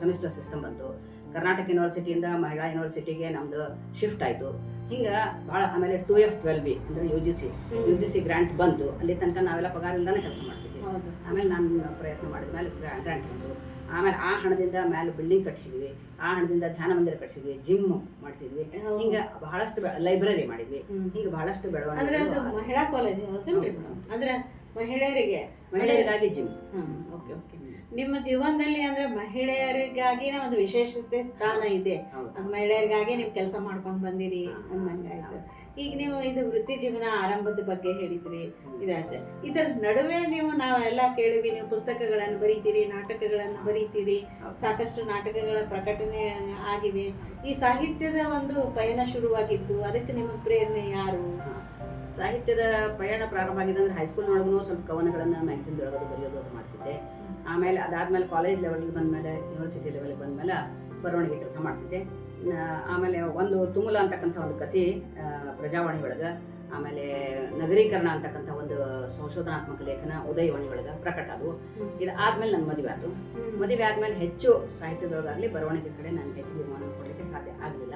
B: ಸೆಮಿಸ್ಟರ್ ಸಿಸ್ಟಮ್ ಬಂತು. ಕರ್ನಾಟಕ ಯೂನಿವರ್ಸಿಟಿಯಿಂದ ಮಹಿಳಾ ಯೂನಿವರ್ಸಿಟಿಗೆ ನಮ್ದು ಶಿಫ್ಟ್ ಆಯಿತು. ಹಿಂಗೆ ಭಾಳ ಆಮೇಲೆ ಟು ಎಫ್ ಟ್ವೆಲ್ ಬಿ ಅಂದರೆ U G C U G C grant ಬಂತು. ಅಲ್ಲಿ ತನಕ ನಾವೆಲ್ಲ ಪಗಾರ ಇಲ್ದಾನೆ ಕೆಲಸ ಮಾಡ್ತಿದ್ವಿ. ಆಮೇಲೆ ನಾನು ಪ್ರಯತ್ನ ಮಾಡಿದ ಮೇಲೆ ಗ್ರ್ಯಾಂಟ್ ಬಂತು. ಆಮೇಲೆ ಆ ಹಣದಿಂದ ಮೇಲೆ ಬಿಲ್ಡಿಂಗ್ ಕಟ್ಸಿದ್ವಿ. ಆ ಹಣದಿಂದ ಧ್ಯಾನ ಮಂದಿರ ಕಟ್ಸಿದ್ವಿ. ಜಿಮ್ ಮಾಡಿಸಿದ್ವಿ. ಹಿಂಗ ಬಹಳಷ್ಟು ಲೈಬ್ರರಿ ಮಾಡಿದ್ವಿ. ಹಿಂಗ ಬಹಳಷ್ಟು
A: ಅಂದ್ರೆ
B: ಬೆಳವಣಿಗೆ
A: ಮಹಿಳಾ ಕಾಲೇಜ್ ಅಂದ್ರೆ ಮಹಿಳೆಯರಿಗೆ
B: ಮಹಿಳೆಯರಿಗಾಗಿ ಜಿಮ್
A: ಓಕೆ ಓಕೆ ನಿಮ್ಮ ಜೀವನದಲ್ಲಿ ಅಂದ್ರೆ ಮಹಿಳೆಯರಿಗಾಗಿ ಒಂದು ವಿಶೇಷತೆ ಸ್ಥಾನ ಇದೆ. ಮಹಿಳೆಯರಿಗಾಗಿ ನೀವು ಕೆಲಸ ಮಾಡ್ಕೊಂಡು ಬಂದಿರಿ. ಅಂದಂಗಾಯ್ತು ಈಗ ನೀವು ಇದು ವೃತ್ತಿ ಜೀವನ ಆರಂಭದ ಬಗ್ಗೆ ಹೇಳಿದ್ರಿ ಇದಾಯ್ತು ಇದರ ನಡುವೆ ನೀವು ನಾವೆಲ್ಲ ಕೇಳಿವಿ ನೀವು ಪುಸ್ತಕಗಳನ್ನು ಬರೀತೀರಿ ನಾಟಕಗಳನ್ನು ಬರೀತೀರಿ ಸಾಕಷ್ಟು ನಾಟಕಗಳ ಪ್ರಕಟಣೆ ಆಗಿವೆ. ಈ ಸಾಹಿತ್ಯದ ಒಂದು ಪಯಣ ಶುರುವಾಗಿದ್ದು ಅದಕ್ಕೆ ನಿಮ್ಮ ಪ್ರೇರಣೆ ಯಾರು?
B: ಸಾಹಿತ್ಯದ ಪಯಣ ಪ್ರಾರಂಭ ಆಗಿದೆ ಅಂದ್ರೆ ಹೈಸ್ಕೂಲ್ನೊಳಗೂ ಸ್ವಲ್ಪ ಕವನಗಳನ್ನು ಮ್ಯಾಗ್ಝಿನ್ ಒಳಗದು ಬರೆಯೋದು ಅದು ಮಾಡ್ತಿದ್ದೆ. ಆಮೇಲೆ ಅದಾದ್ಮೇಲೆ ಕಾಲೇಜ್ ಲೆವೆಲ್ಗೆ ಬಂದಮೇಲೆ ಯೂನಿವರ್ಸಿಟಿ ಲೆವೆಲ್ಗೆ ಬಂದಮೇಲೆ ಬರವಣಿಗೆ ಕೆಲಸ ಮಾಡ್ತಿದ್ದೆ. ಆಮೇಲೆ ಒಂದು ತುಮುಲ ಅಂತಕ್ಕಂಥ ಒಂದು ಕತೆ ಪ್ರಜಾವಾಣಿ ಒಳಗೆ ಆಮೇಲೆ ನಗರೀಕರಣ ಅಂತಕ್ಕಂಥ ಒಂದು ಸಂಶೋಧನಾತ್ಮಕ ಲೇಖನ ಉದಯವಾಣಿ ಒಳಗೆ ಪ್ರಕಟ ಅದು
A: ಇದಾದ್ಮೇಲೆ
B: ಇದು ಆದ್ಮೇಲೆ ನನ್ನ ಮದುವೆ ಆಯ್ತು ಮದುವೆ ಆದಮೇಲೆ ಹೆಚ್ಚು ಸಾಹಿತ್ಯದೊಳಗಾಗಲಿ ಬರವಣಿಗೆ ಕಡೆ ನಾನು ಹೆಚ್ಚು ಗಮನ ಕೊಡಲಿಕ್ಕೆ ಸಾಧ್ಯ ಆಗಲಿಲ್ಲ.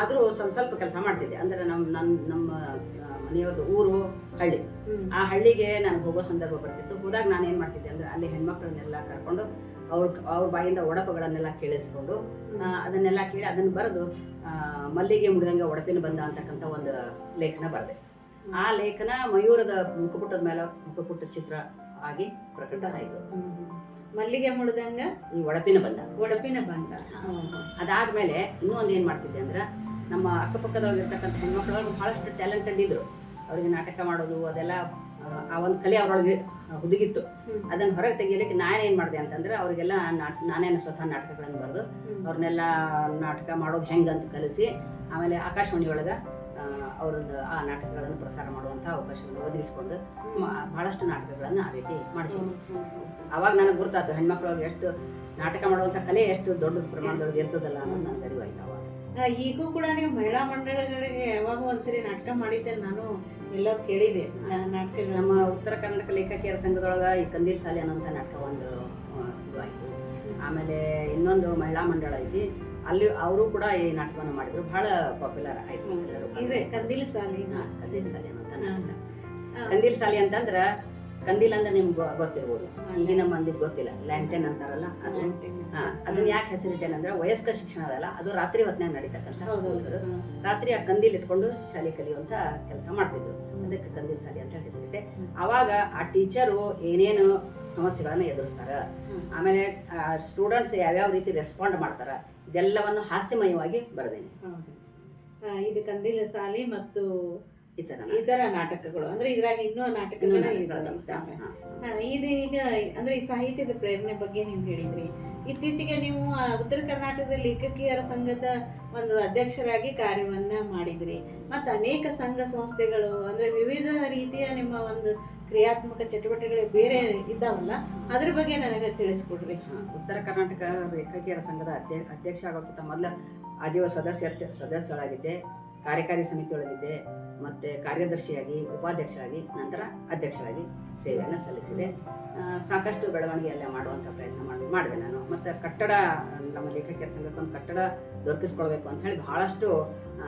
B: ಆದರೂ ಸ್ವಲ್ಪ ಸ್ವಲ್ಪ ಕೆಲಸ ಮಾಡ್ತಿದ್ದೆ. ಅಂದರೆ ನಮ್ಮ ನನ್ನ ನಮ್ಮ ಮನೆಯವ್ರದ್ದು ಊರು ಹಳ್ಳಿ. ಆ ಹಳ್ಳಿಗೆ ನಾನು ಹೋಗೋ ಸಂದರ್ಭ ಬರ್ತಿತ್ತು. ಹೋದಾಗ ನಾನು ಏನು ಮಾಡ್ತಿದ್ದೆ ಅಂದರೆ ಅಲ್ಲಿ ಹೆಣ್ಮಕ್ಳನ್ನೆಲ್ಲ ಕರ್ಕೊಂಡು ಅವ್ರ ಅವ್ರ ಬಾಯಿಂದ ಒಡಪಗಳನ್ನೆಲ್ಲ ಕೇಳಿಸ್ಕೊಂಡು ಅದನ್ನೆಲ್ಲ ಕೇಳಿ ಅದನ್ನು ಬರೆದು ಮಲ್ಲಿಗೆ ಮುಡಿದಂಗೆ ಒಡಪಿನ ಬಂದ ಅಂತಕ್ಕಂಥ ಒಂದು ಲೇಖನ ಬರೆದೆ. ಆ ಲೇಖನ ಮಯೂರದ ಮುಖಪುಟದ ಮೇಲೆ ಮುಖಪುಟ ಚಿತ್ರ ಆಗಿ ಪ್ರಕಟ ಆಯಿತು
A: ಮಲ್ಲಿಗೆ ಮುಳ್ದಂಗ
B: ಈ ಒಡಪಿನ ಬಂದ.
A: ಒಡಪಿನ ಬಂದ.
B: ಅದಾದ್ಮೇಲೆ ಇನ್ನೂ ಒಂದು ಏನು ಮಾಡ್ತಿದ್ದೆ ಅಂದ್ರೆ ನಮ್ಮ ಅಕ್ಕಪಕ್ಕದೊಳಗಿರ್ತಕ್ಕಂಥ ಹೆಣ್ಮಕ್ಳೊಳಗೆ ಬಹಳಷ್ಟು ಟ್ಯಾಲೆಂಟ್ ಇದ್ರು ಅವರಿಗೆ ನಾಟಕ ಮಾಡೋದು ಅದೆಲ್ಲ ಆ, ಒಂದು ಕಲೆ ಅವರೊಳಗೆ ಹುದುಗಿತ್ತು. ಅದನ್ನು ಹೊರಗೆ ತೆಗಿಲಿಕ್ಕೆ ನಾನೇನು ಮಾಡಿದೆ ಅಂತಂದ್ರೆ ಅವರಿಗೆಲ್ಲ ನಾನೇನು ಸ್ವತಃ ನಾಟಕಗಳನ್ನು ಬರೆದು ಅವ್ರನ್ನೆಲ್ಲ ನಾಟಕ ಮಾಡೋದು ಹೆಂಗೆ ಅಂತ ಕಲಿಸಿ ಆಮೇಲೆ ಆಕಾಶವಾಣಿ ಒಳಗೆ ಅವ್ರದ್ದು ಆ ನಾಟಕಗಳನ್ನು ಪ್ರಸಾರ ಮಾಡುವಂಥ ಅವಕಾಶವನ್ನು ಒದಗಿಸ್ಕೊಂಡು ಬಹಳಷ್ಟು ನಾಟಕಗಳನ್ನು ಆ ರೀತಿ ಮಾಡಿಸಿದ್ವಿ. ಅವಾಗ ನನಗೆ ಗೊತ್ತಾಯ್ತು ಹೆಣ್ಮಕ್ಳೊಳಗೆ ಎಷ್ಟು ನಾಟಕ ಮಾಡುವಂಥ ಕಲೆ ಎಷ್ಟು ದೊಡ್ಡ ಪ್ರಮಾಣದೊಳಗೆ ಇರ್ತದಲ್ಲ ಅನ್ನೋದು ನನಗೆ ಅರಿವಾಯ್ತು ಅವಾಗ.
A: ಈಗೂ ಕೂಡ ನೀವು ಮಹಿಳಾ ಮಂಡಳಗಳಿಗೆ ಯಾವಾಗೂ ಒಂದ್ಸರಿ ನಾಟಕ ಮಾಡಿದ್ದೆ ನಾನು ಎಲ್ಲೋ ಕೇಳಿದೆ ನಾಟಕ
B: ನಮ್ಮ ಉತ್ತರ ಕರ್ನಾಟಕ ಲೇಖಕಿಯರ ಸಂಘದೊಳಗೆ ಈ ಕಂದೀಲ್ ಸಾಲಿ ಅನ್ನೋಂಥ ನಾಟಕ ಒಂದು ಇದು ಆಯಿತು ಆಮೇಲೆ ಇನ್ನೊಂದು ಮಹಿಳಾ ಮಂಡಳ ಐತಿ ಅಲ್ಲಿ ಅವರು ಕೂಡ ಈ ನಾಟಕವನ್ನು ಮಾಡಿದ್ರು ಬಹಳ ಪಾಪ್ಯುಲರ್ ಆಯ್ತು
A: ಇದೆ ಕಂದೀಲ್ ಸಾಲಿ
B: ಕಂದೀಲ್ ಸಾಲಿ ಅನ್ನೋಂಥ. ನಾಟಕ. ಕಂದೀಲ್ ಸಾಲಿ ಅಂತಂದ್ರ ಕಂದೀಲ್ ಅಂದ್ರೆ ನಿಮ್ಗೆ ಗೊತ್ತಿರ್ಬೋದು. ಈಗಿನ ಮಂದಿಗೆ ಗೊತ್ತಿಲ್ಲ. ಲ್ಯಾಂಟೆನ್ ಅಂತಾರಲ್ಲ ಅದು ಹಾ ಅದನ್ನ ಯಾಕೆ ಹೆಸರಿಟ್ಟೇನೆ ಅಂದ್ರೆ ವಯಸ್ಕ ಶಿಕ್ಷಣ ಅದಲ್ಲ ಅದು ರಾತ್ರಿ ಹೊತ್ತಿನಾಗ ನಡೀತಕ್ಕಂಥ. ರಾತ್ರಿ ಆ ಕಂದಿಲ್ ಇಟ್ಕೊಂಡು ಶಾಲೆ ಕಲಿಯುವಂತ ಕೆಲಸ ಮಾಡ್ತಿದ್ರು. ಅದಕ್ಕೆ ಕಂದಿಲ್ ಶಾಲೆ ಅಂತ ಹೆಸರಿಟ್ಟೆ. ಅವಾಗ ಆ ಟೀಚರು ಏನೇನು ಸಮಸ್ಯೆಗಳನ್ನ ಎದುರಿಸ್ತಾರ. ಆಮೇಲೆ ಸ್ಟೂಡೆಂಟ್ಸ್ ಯಾವ್ಯಾವ ರೀತಿ ರೆಸ್ಪಾಂಡ್ ಮಾಡ್ತಾರ ಇದೆಲ್ಲವನ್ನು ಹಾಸ್ಯಮಯವಾಗಿ ಬರೆದೇನೆ.
A: ಇದು ಕಂದಿಲ ಸಾಲಿ ಮತ್ತು
B: ಈ ತರ
A: ಇತರ ನಾಟಕಗಳು. ಅಂದ್ರೆ ಇದ್ರಾಗ ಇನ್ನೂ ನಾಟಕಗಳು ಇದ್ದಾವೆ. ಈಗ ಅಂದ್ರೆ ಈ ಸಾಹಿತ್ಯದ ಪ್ರೇರಣೆ ಬಗ್ಗೆ ನೀವು ಹೇಳಿದ್ರಿ. ಇತ್ತೀಚೆಗೆ ನೀವು ಉತ್ತರ ಕರ್ನಾಟಕದ ಲೇಖಕಿಯರ ಸಂಘದ ಒಂದು ಅಧ್ಯಕ್ಷರಾಗಿ ಕಾರ್ಯವನ್ನ ಮಾಡಿದ್ರಿ. ಮತ್ತು ಅನೇಕ ಸಂಘ ಸಂಸ್ಥೆಗಳು ಅಂದ್ರೆ ವಿವಿಧ ರೀತಿಯ ನಿಮ್ಮ ಒಂದು ಕ್ರಿಯಾತ್ಮಕ ಚಟುವಟಿಕೆಗಳು ಬೇರೆ ಇದ್ದಾವಲ್ಲ ಅದ್ರ ಬಗ್ಗೆ ನನಗೆ ತಿಳಿಸ್ಕೊಡ್ರಿ.
B: ಉತ್ತರ ಕರ್ನಾಟಕ ಲೇಖಕಿಯರ ಸಂಘದ ಅಧ್ಯ ಅಧ್ಯಕ್ಷ ಆಗೋಕ್ಕಿಂತ ಮೊದಲ ಆಜೀವ ಸದಸ್ಯ ಸದಸ್ಯರಾಗಿದ್ದೆ ಕಾರ್ಯಕಾರಿ ಸಮಿತಿಯೊಳಗಿದ್ದೆ ಮತ್ತು ಕಾರ್ಯದರ್ಶಿಯಾಗಿ, ಉಪಾಧ್ಯಕ್ಷರಾಗಿ, ನಂತರ ಅಧ್ಯಕ್ಷರಾಗಿ ಸೇವೆಯನ್ನು ಸಲ್ಲಿಸಿದೆ. ಸಾಕಷ್ಟು ಬೆಳವಣಿಗೆಯಲ್ಲೇ ಮಾಡುವಂಥ ಪ್ರಯತ್ನ ಮಾಡಿ, ಮಾಡಿದೆ ನಾನು. ಮತ್ತು ಕಟ್ಟಡ, ನಮ್ಮ ಲೇಖಕಿಯರ ಸಂಘಕ್ಕೆ ಒಂದು ಕಟ್ಟಡ ದೊರಕಿಸ್ಕೊಳ್ಬೇಕು ಅಂತ ಹೇಳಿ ಬಹಳಷ್ಟು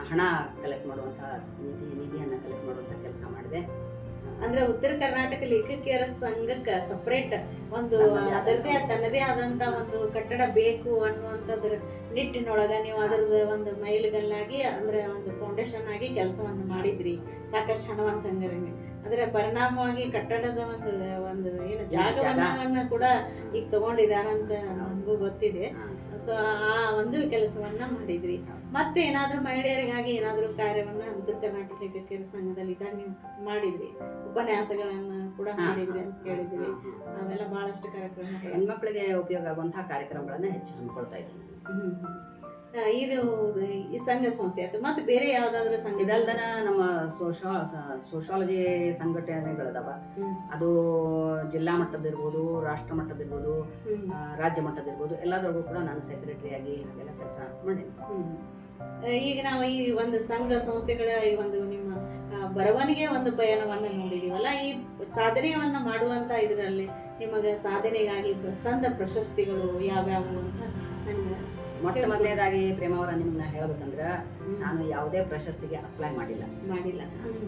B: ಹಣ ಕಲೆಕ್ಟ್ ಮಾಡುವಂಥ ನಿಧಿ ನಿಧಿಯನ್ನು ಕಲೆಕ್ಟ್ ಮಾಡುವಂಥ ಕೆಲಸ ಮಾಡಿದೆ.
A: ಅಂದ್ರೆ ಉತ್ತರ ಕರ್ನಾಟಕ ಲೇಖಕಿಯರ ಸಂಘಕ್ಕೆ ಸಪ್ರೇಟ್ ಒಂದು ಅದರದೇ ತನ್ನದೇ ಆದಂತ ಒಂದು ಕಟ್ಟಡ ಬೇಕು ಅನ್ನುವಂಥದ್ರ ನಿಟ್ಟಿನೊಳಗ ನೀವು ಅದರದ ಒಂದು ಮೈಲುಗಲ್ಲಾಗಿ ಅಂದ್ರೆ ಒಂದು ಫೌಂಡೇಶನ್ ಆಗಿ ಕೆಲಸವನ್ನು ಮಾಡಿದ್ರಿ. ಸಾಕಷ್ಟು ಹಣವನ್ನು ಸಂಗ್ರಹಣೆ. ಅದರ ಪರಿಣಾಮವಾಗಿ ಕಟ್ಟಡದ ಒಂದು ಒಂದು ಏನು ಜಾಗವನ್ನ ಕೂಡ ಈಗ ತಗೊಂಡಿದಾರಂತ ನಮಗೂ ಗೊತ್ತು ಗೊತ್ತಿದೆ. ಸೊ ಆ ಒಂದು ಕೆಲಸವನ್ನ ಮಾಡಿದ್ವಿ. ಮತ್ತೆ ಏನಾದರೂ ಮಹಿಳೆಯರಿಗಾಗಿ ಏನಾದರೂ ಕಾರ್ಯವನ್ನ ಉತ್ತರ ಕರ್ನಾಟಕ ಲೇಖಕಿಯರ ಸಂಘದಲ್ಲಿ ಇದ್ದಾಗ ನೀವು ಮಾಡಿದ್ರಿ ಉಪನ್ಯಾಸಗಳನ್ನ ಕೂಡ
B: ಮಾಡಿದ್ವಿ
A: ಮಾಡಿದ್ರಿ ಅಂತ
B: ಕೇಳಿದ್ವಿ.
A: ಅವೆಲ್ಲ ಬಹಳಷ್ಟು ಕಾರ್ಯಕ್ರಮ
B: ಹೆಣ್ಮಕ್ಳಿಗೆ ಉಪಯೋಗ ಆಗುವಂತಹ ಕಾರ್ಯಕ್ರಮಗಳನ್ನ ಹೆಚ್ಚು ಹಮ್ಮಿಕೊಳ್ತಾ ಇದ್ದೀನಿ
A: ಹ್ಮ್, ಹ್ಮ್. ಆ, ಇದು ಈ ಸಂಘ ಸಂಸ್ಥೆ ಆಯ್ತು ಮತ್ತು ಬೇರೆ ಯಾವ್ದಾದ್ರು ಸಂಘ
B: ಇದಲ್ದನ ನಮ್ಮ ಸೋಶಾ ಸೋಶಾಲಜಿ ಸಂಘಟನೆಗಳದಾವ. ಅದು ಜಿಲ್ಲಾ ಮಟ್ಟದಿರ್ಬೋದು ರಾಷ್ಟ್ರ ಮಟ್ಟದಿರ್ಬೋದು ರಾಜ್ಯ ಮಟ್ಟದಿರ್ಬೋದು ಎಲ್ಲದರೊಳಗೂ ಕೂಡ ನಾನು ಸೆಕ್ರೆಟರಿ ಆಗಿ ಹಾಗೆಲ್ಲ ಕೆಲಸ ಮಾಡೀನಿ.
A: ಈಗ ನಾವು ಈ ಒಂದು ಸಂಘ ಸಂಸ್ಥೆಗಳ ಈ ಒಂದು ನಿಮ್ಮ ಬರವಣಿಗೆ ಒಂದು ಪಯಣವನ್ನು ನೋಡಿದೀವಲ್ಲ ಈ ಸಾಧನೆಯನ್ನ ಮಾಡುವಂತ ಇದರಲ್ಲಿ ನಿಮಗೆ ಸಾಧನೆಗಾಗಿ ಪ್ರಸನ್ನ ಪ್ರಶಸ್ತಿಗಳು ಯಾವ್ಯಾವು ಅಂತ
B: ಮೊಟ್ಟ ಮೊದಲನೇದಾಗಿ ಪ್ರೇಮಾವರ ನಿಮ್ಮನ್ನ ಹೇಳ್ಬೇಕಂದ್ರೆ. ನಾನು ಯಾವುದೇ ಪ್ರಶಸ್ತಿಗೆ ಅಪ್ಲೈ ಮಾಡಿಲ್ಲ.
A: ಮಾಡಿಲ್ಲ.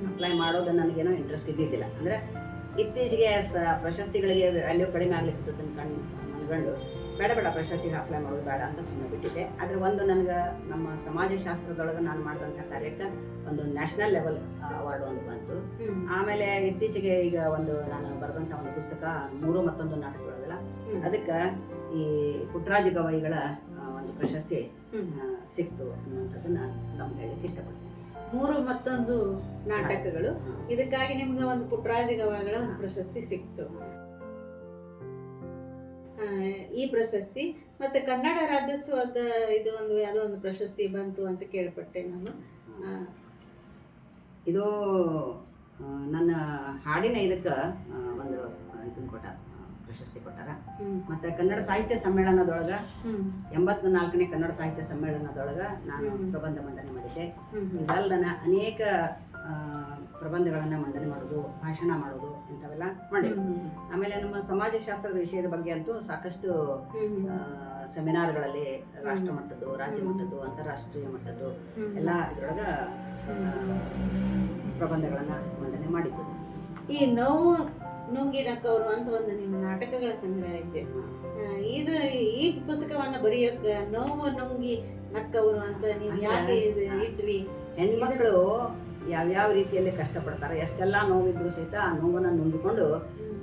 B: ಅಪ್ಲೈ ಮಾಡೋದು ನನಗೇನೋ ಇಂಟ್ರೆಸ್ಟ್ ಇದ್ದಿದ್ದಿಲ್ಲ. ಅಂದ್ರೆ ಇತ್ತೀಚೆಗೆ ಸ ಪ್ರಶಸ್ತಿಗಳಿಗೆ ವ್ಯಾಲ್ಯೂ ಕಡಿಮೆ ಆಗ್ಲಿಕ್ಕೆ ಕಂಡು ಅಂದ್ಕೊಂಡು ಬೇಡ ಬೇಡ ಪ್ರಶಸ್ತಿಗೆ ಅಪ್ಲೈ ಮಾಡೋದು ಬೇಡ ಅಂತ ಸುಮ್ಮನೆ ಬಿಟ್ಟಿದ್ದೆ. ಆದ್ರೆ ಒಂದು ನನಗೆ ನಮ್ಮ ಸಮಾಜಶಾಸ್ತ್ರದೊಳಗೆ ನಾನು ಮಾಡಿದಂಥ ಕಾರ್ಯಕ್ಕೆ ಒಂದು ನ್ಯಾಷನಲ್ ಲೆವೆಲ್ ಅವಾರ್ಡ್ ಒಂದು ಬಂತು. ಆಮೇಲೆ ಇತ್ತೀಚೆಗೆ ಈಗ ಒಂದು ನಾನು ಬರೆದಂಥ ಒಂದು ಪುಸ್ತಕ ಮೂರು ಮತ್ತೊಂದು
A: ನಾಟಕಗಳಲ್ಲ
B: ಅದಕ್ಕ ಈ ಪುಟ್ಟರಾಜ ಗವಾಯಿಗಳ ಒಂದು ಪ್ರಶಸ್ತಿ ಸಿಕ್ತು ಅನ್ನುವಂಥದ್ದನ್ನ ತಮ್ಗೆ ಹೇಳಲಿಕ್ಕೆ ಇಷ್ಟಪಡ್ತೀನಿ
A: ಮೂರು ಮತ್ತೊಂದು ನಾಟಕಗಳು. ಇದಕ್ಕಾಗಿ ನಿಮ್ಗೆ ಒಂದು ಪುಟ್ಟರಾಜ ಗವಾಯಿಗಳ ಒಂದು ಪ್ರಶಸ್ತಿ ಸಿಕ್ತು. ಈ ಪ್ರಶಸ್ತಿ ಮತ್ತೆ ಕನ್ನಡ ರಾಜ್ಯೋತ್ಸವದ ಇದು ಒಂದು ಯಾವುದೋ ಒಂದು ಪ್ರಶಸ್ತಿ ಬಂತು ಅಂತ ಕೇಳ್ಪಟ್ಟೆ ನಾನು.
B: ಇದು ನನ್ನ ಹಾಡಿನ ಇದಕ್ಕೆ ಒಂದು ಇದನ್ನು ಕೊಟ್ಟಾರ ಆ, ಪ್ರಶಸ್ತಿ ಕೊಟ್ಟಾರ. ಮತ್ತೆ ಕನ್ನಡ ಸಾಹಿತ್ಯ ಸಮ್ಮೇಳನದೊಳಗ ಎಂಬತ್ ನಾಲ್ಕನೇ ಕನ್ನಡ ಸಾಹಿತ್ಯ ಸಮ್ಮೇಳನದೊಳಗ ನಾನು ಪ್ರಬಂಧ ಮಂಡನೆ ಮಾಡಿದ್ದೆ.
A: ಹ್ಮ್.
B: ಅನೇಕ ಪ್ರಬಂಧಗಳನ್ನ ಮಂಡನೆ ಮಾಡೋದು ಭಾಷಣ ಮಾಡೋದು ಇಂಥವೆಲ್ಲ ಮಾಡಿದ್ವಿ ಆಮೇಲೆ ನಮ್ಮ ಸಮಾಜಶಾಸ್ತ್ರದ ವಿಷಯದ ಬಗ್ಗೆ ಅಂತೂ ಸಾಕಷ್ಟು ಸೆಮಿನಾರ್ಗಳಲ್ಲಿ ರಾಷ್ಟ್ರ ಮಟ್ಟದ್ದು ರಾಜ್ಯ ಮಟ್ಟದ್ದು ಅಂತಾರಾಷ್ಟ್ರೀಯ ಮಟ್ಟದ್ದು. ಎಲ್ಲ ಇದ್ರೊಳಗ ಪ್ರಬಂಧಗಳನ್ನ ಮಂಡನೆ ಮಾಡಿದ್ದು.
A: ಈ ನೋವು ನುಂಗಿ ನಕ್ಕವರು ಅಂತ ಒಂದು ನಿಮ್ಮ ನಾಟಕಗಳ ಸಂಗ್ರಹ ಐತೆ ಇದು ಈ ಪುಸ್ತಕವನ್ನ ಬರೆಯೋಕೆ ನೋವು ನುಂಗಿ ನಕ್ಕವರು ಅಂತ ನೀವು ಯಾಕೆ ಇದು ಇಟ್ರಿ?
B: ಹೆಣ್ಮಕ್ಳು ಯಾವ್ಯಾವ ರೀತಿಯಲ್ಲಿ ಕಷ್ಟಪಡ್ತಾರೆ ಎಷ್ಟೆಲ್ಲ ನೋವಿದ್ರು ಸಹಿತ ಆ ನೋವನ್ನ ನುಂಗಿಕೊಂಡು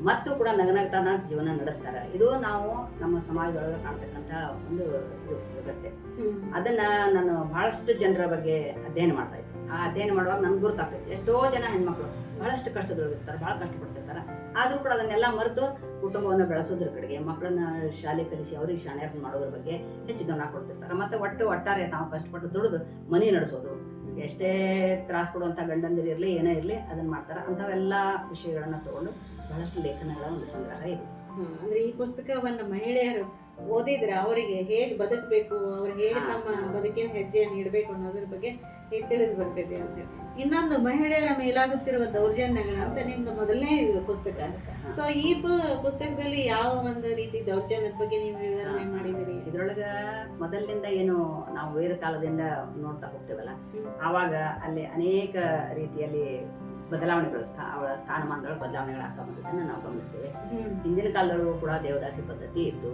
B: ಮತ್ತು ಕೂಡ ನಗನಗ್ತಾನ ಜೀವನ ನಡೆಸ್ತಾರೆ. ಇದು ನಾವು ನಮ್ಮ ಸಮಾಜದೊಳಗೆ ಕಾಣ್ತಕ್ಕಂಥ ಒಂದು ಇದು ವ್ಯವಸ್ಥೆ. ಅದನ್ನ ನಾನು ಬಹಳಷ್ಟು ಜನರ ಬಗ್ಗೆ ಅಧ್ಯಯನ ಮಾಡ್ತಾ ಇದ್ದೆ ಆ ಅಧ್ಯಯನ ಮಾಡುವಾಗ ನನ್ಗೆ ಗುರುತಾಗ್ತೈತೆ. ಎಷ್ಟೋ ಜನ ಹೆಣ್ಮಕ್ಳು ಬಹಳಷ್ಟು ಕಷ್ಟದೊಳಗಿರ್ತಾರೆ ಬಹಳ ಕಷ್ಟಪಡ್ತಿರ್ತಾರೆ. ಆದ್ರೂ ಕೂಡ ಅದನ್ನೆಲ್ಲ ಮರೆತು ಕುಟುಂಬವನ್ನು ಬೆಳೆಸೋದ್ರ ಕಡೆಗೆ ಮಕ್ಕಳನ್ನ ಶಾಲೆ ಕಲಿಸಿ ಅವ್ರಿಗೆ ಶಾಣೆಯರ್ನ ಮಾಡೋದ್ರ ಬಗ್ಗೆ ಹೆಚ್ಚು ಗಮನ ಕೊಡ್ತಿರ್ತಾರೆ. ಮತ್ತೆ ಒಟ್ಟು ಒಟ್ಟಾರೆ ತಾವು ಕಷ್ಟಪಟ್ಟು ದುಡಿದು ಮನೆ ನಡೆಸೋದು. ಎಷ್ಟೇ ತ್ರಾಸ ಕೊಡುವಂಥ ಗಂಡಂದಿರು ಇರಲಿ, ಏನೇ ಇರಲಿ ಅದನ್ನ ಮಾಡ್ತಾರೆ. ಅಂಥವೆಲ್ಲ ವಿಷಯಗಳನ್ನ ತಗೊಂಡು ಬಹಳಷ್ಟು ಲೇಖನಗಳ ಒಂದು ಸಂಗ್ರಹ ಇದೆ.
A: ಅಂದ್ರೆ ಈ ಪುಸ್ತಕವನ್ನ ಮಹಿಳೆಯರು ಓದಿದ್ರೆ ಅವರಿಗೆ ಹೇಗೆ ಬದುಕಬೇಕು ಅವ್ರು ಹೇಗೆ ತಮ್ಮ. ಬದುಕಿನ ಹೆಜ್ಜೆಯನ್ನು ಇಡಬೇಕು ಅನ್ನೋದ್ರ ಬಗ್ಗೆ ತಿಳಿದು ಬರ್ತೈತೆ ಅಂತ ಇನ್ನೊಂದು ಮಹಿಳೆಯರ ಮೇಲಾಗುತ್ತಿರುವ ದೌರ್ಜನ್ಯಗಳು ಅಂತ ನಿಮ್ದು ಮೊದಲನೇ ಪುಸ್ತಕ ಸೊ ಈ ಪು- ಪುಸ್ತಕದಲ್ಲಿ ಯಾವ ಒಂದು ರೀತಿ ದೌರ್ಜನ್ಯದ ಬಗ್ಗೆ ನೀವು ವಿವರಣೆ ಮಾಡಿದಿರಿ
B: ಇದ್ರೊಳಗ ಮೊದಲಿನಿಂದ ಏನು ನಾವು ವೇದ ಕಾಲದಿಂದ ನೋಡ್ತಾ ಹೋಗ್ತೇವಲ್ಲ. ಆವಾಗ ಅಲ್ಲಿ ಅನೇಕ ರೀತಿಯಲ್ಲಿ ಬದಲಾವಣೆಗಳು ಸ್ಥಾ ಅವಳ ಸ್ಥಾನಮಾನಗಳು ಬದಲಾವಣೆಗಳಾಗ್ತಾ ಬಂದಿದ್ದನ್ನು ನಾವು ಗಮನಿಸ್ತೇವೆ. ಹಿಂದಿನ ಕಾಲದೊಳಗೂ ಕೂಡ ದೇವದಾಸಿ ಪದ್ಧತಿ ಇತ್ತು.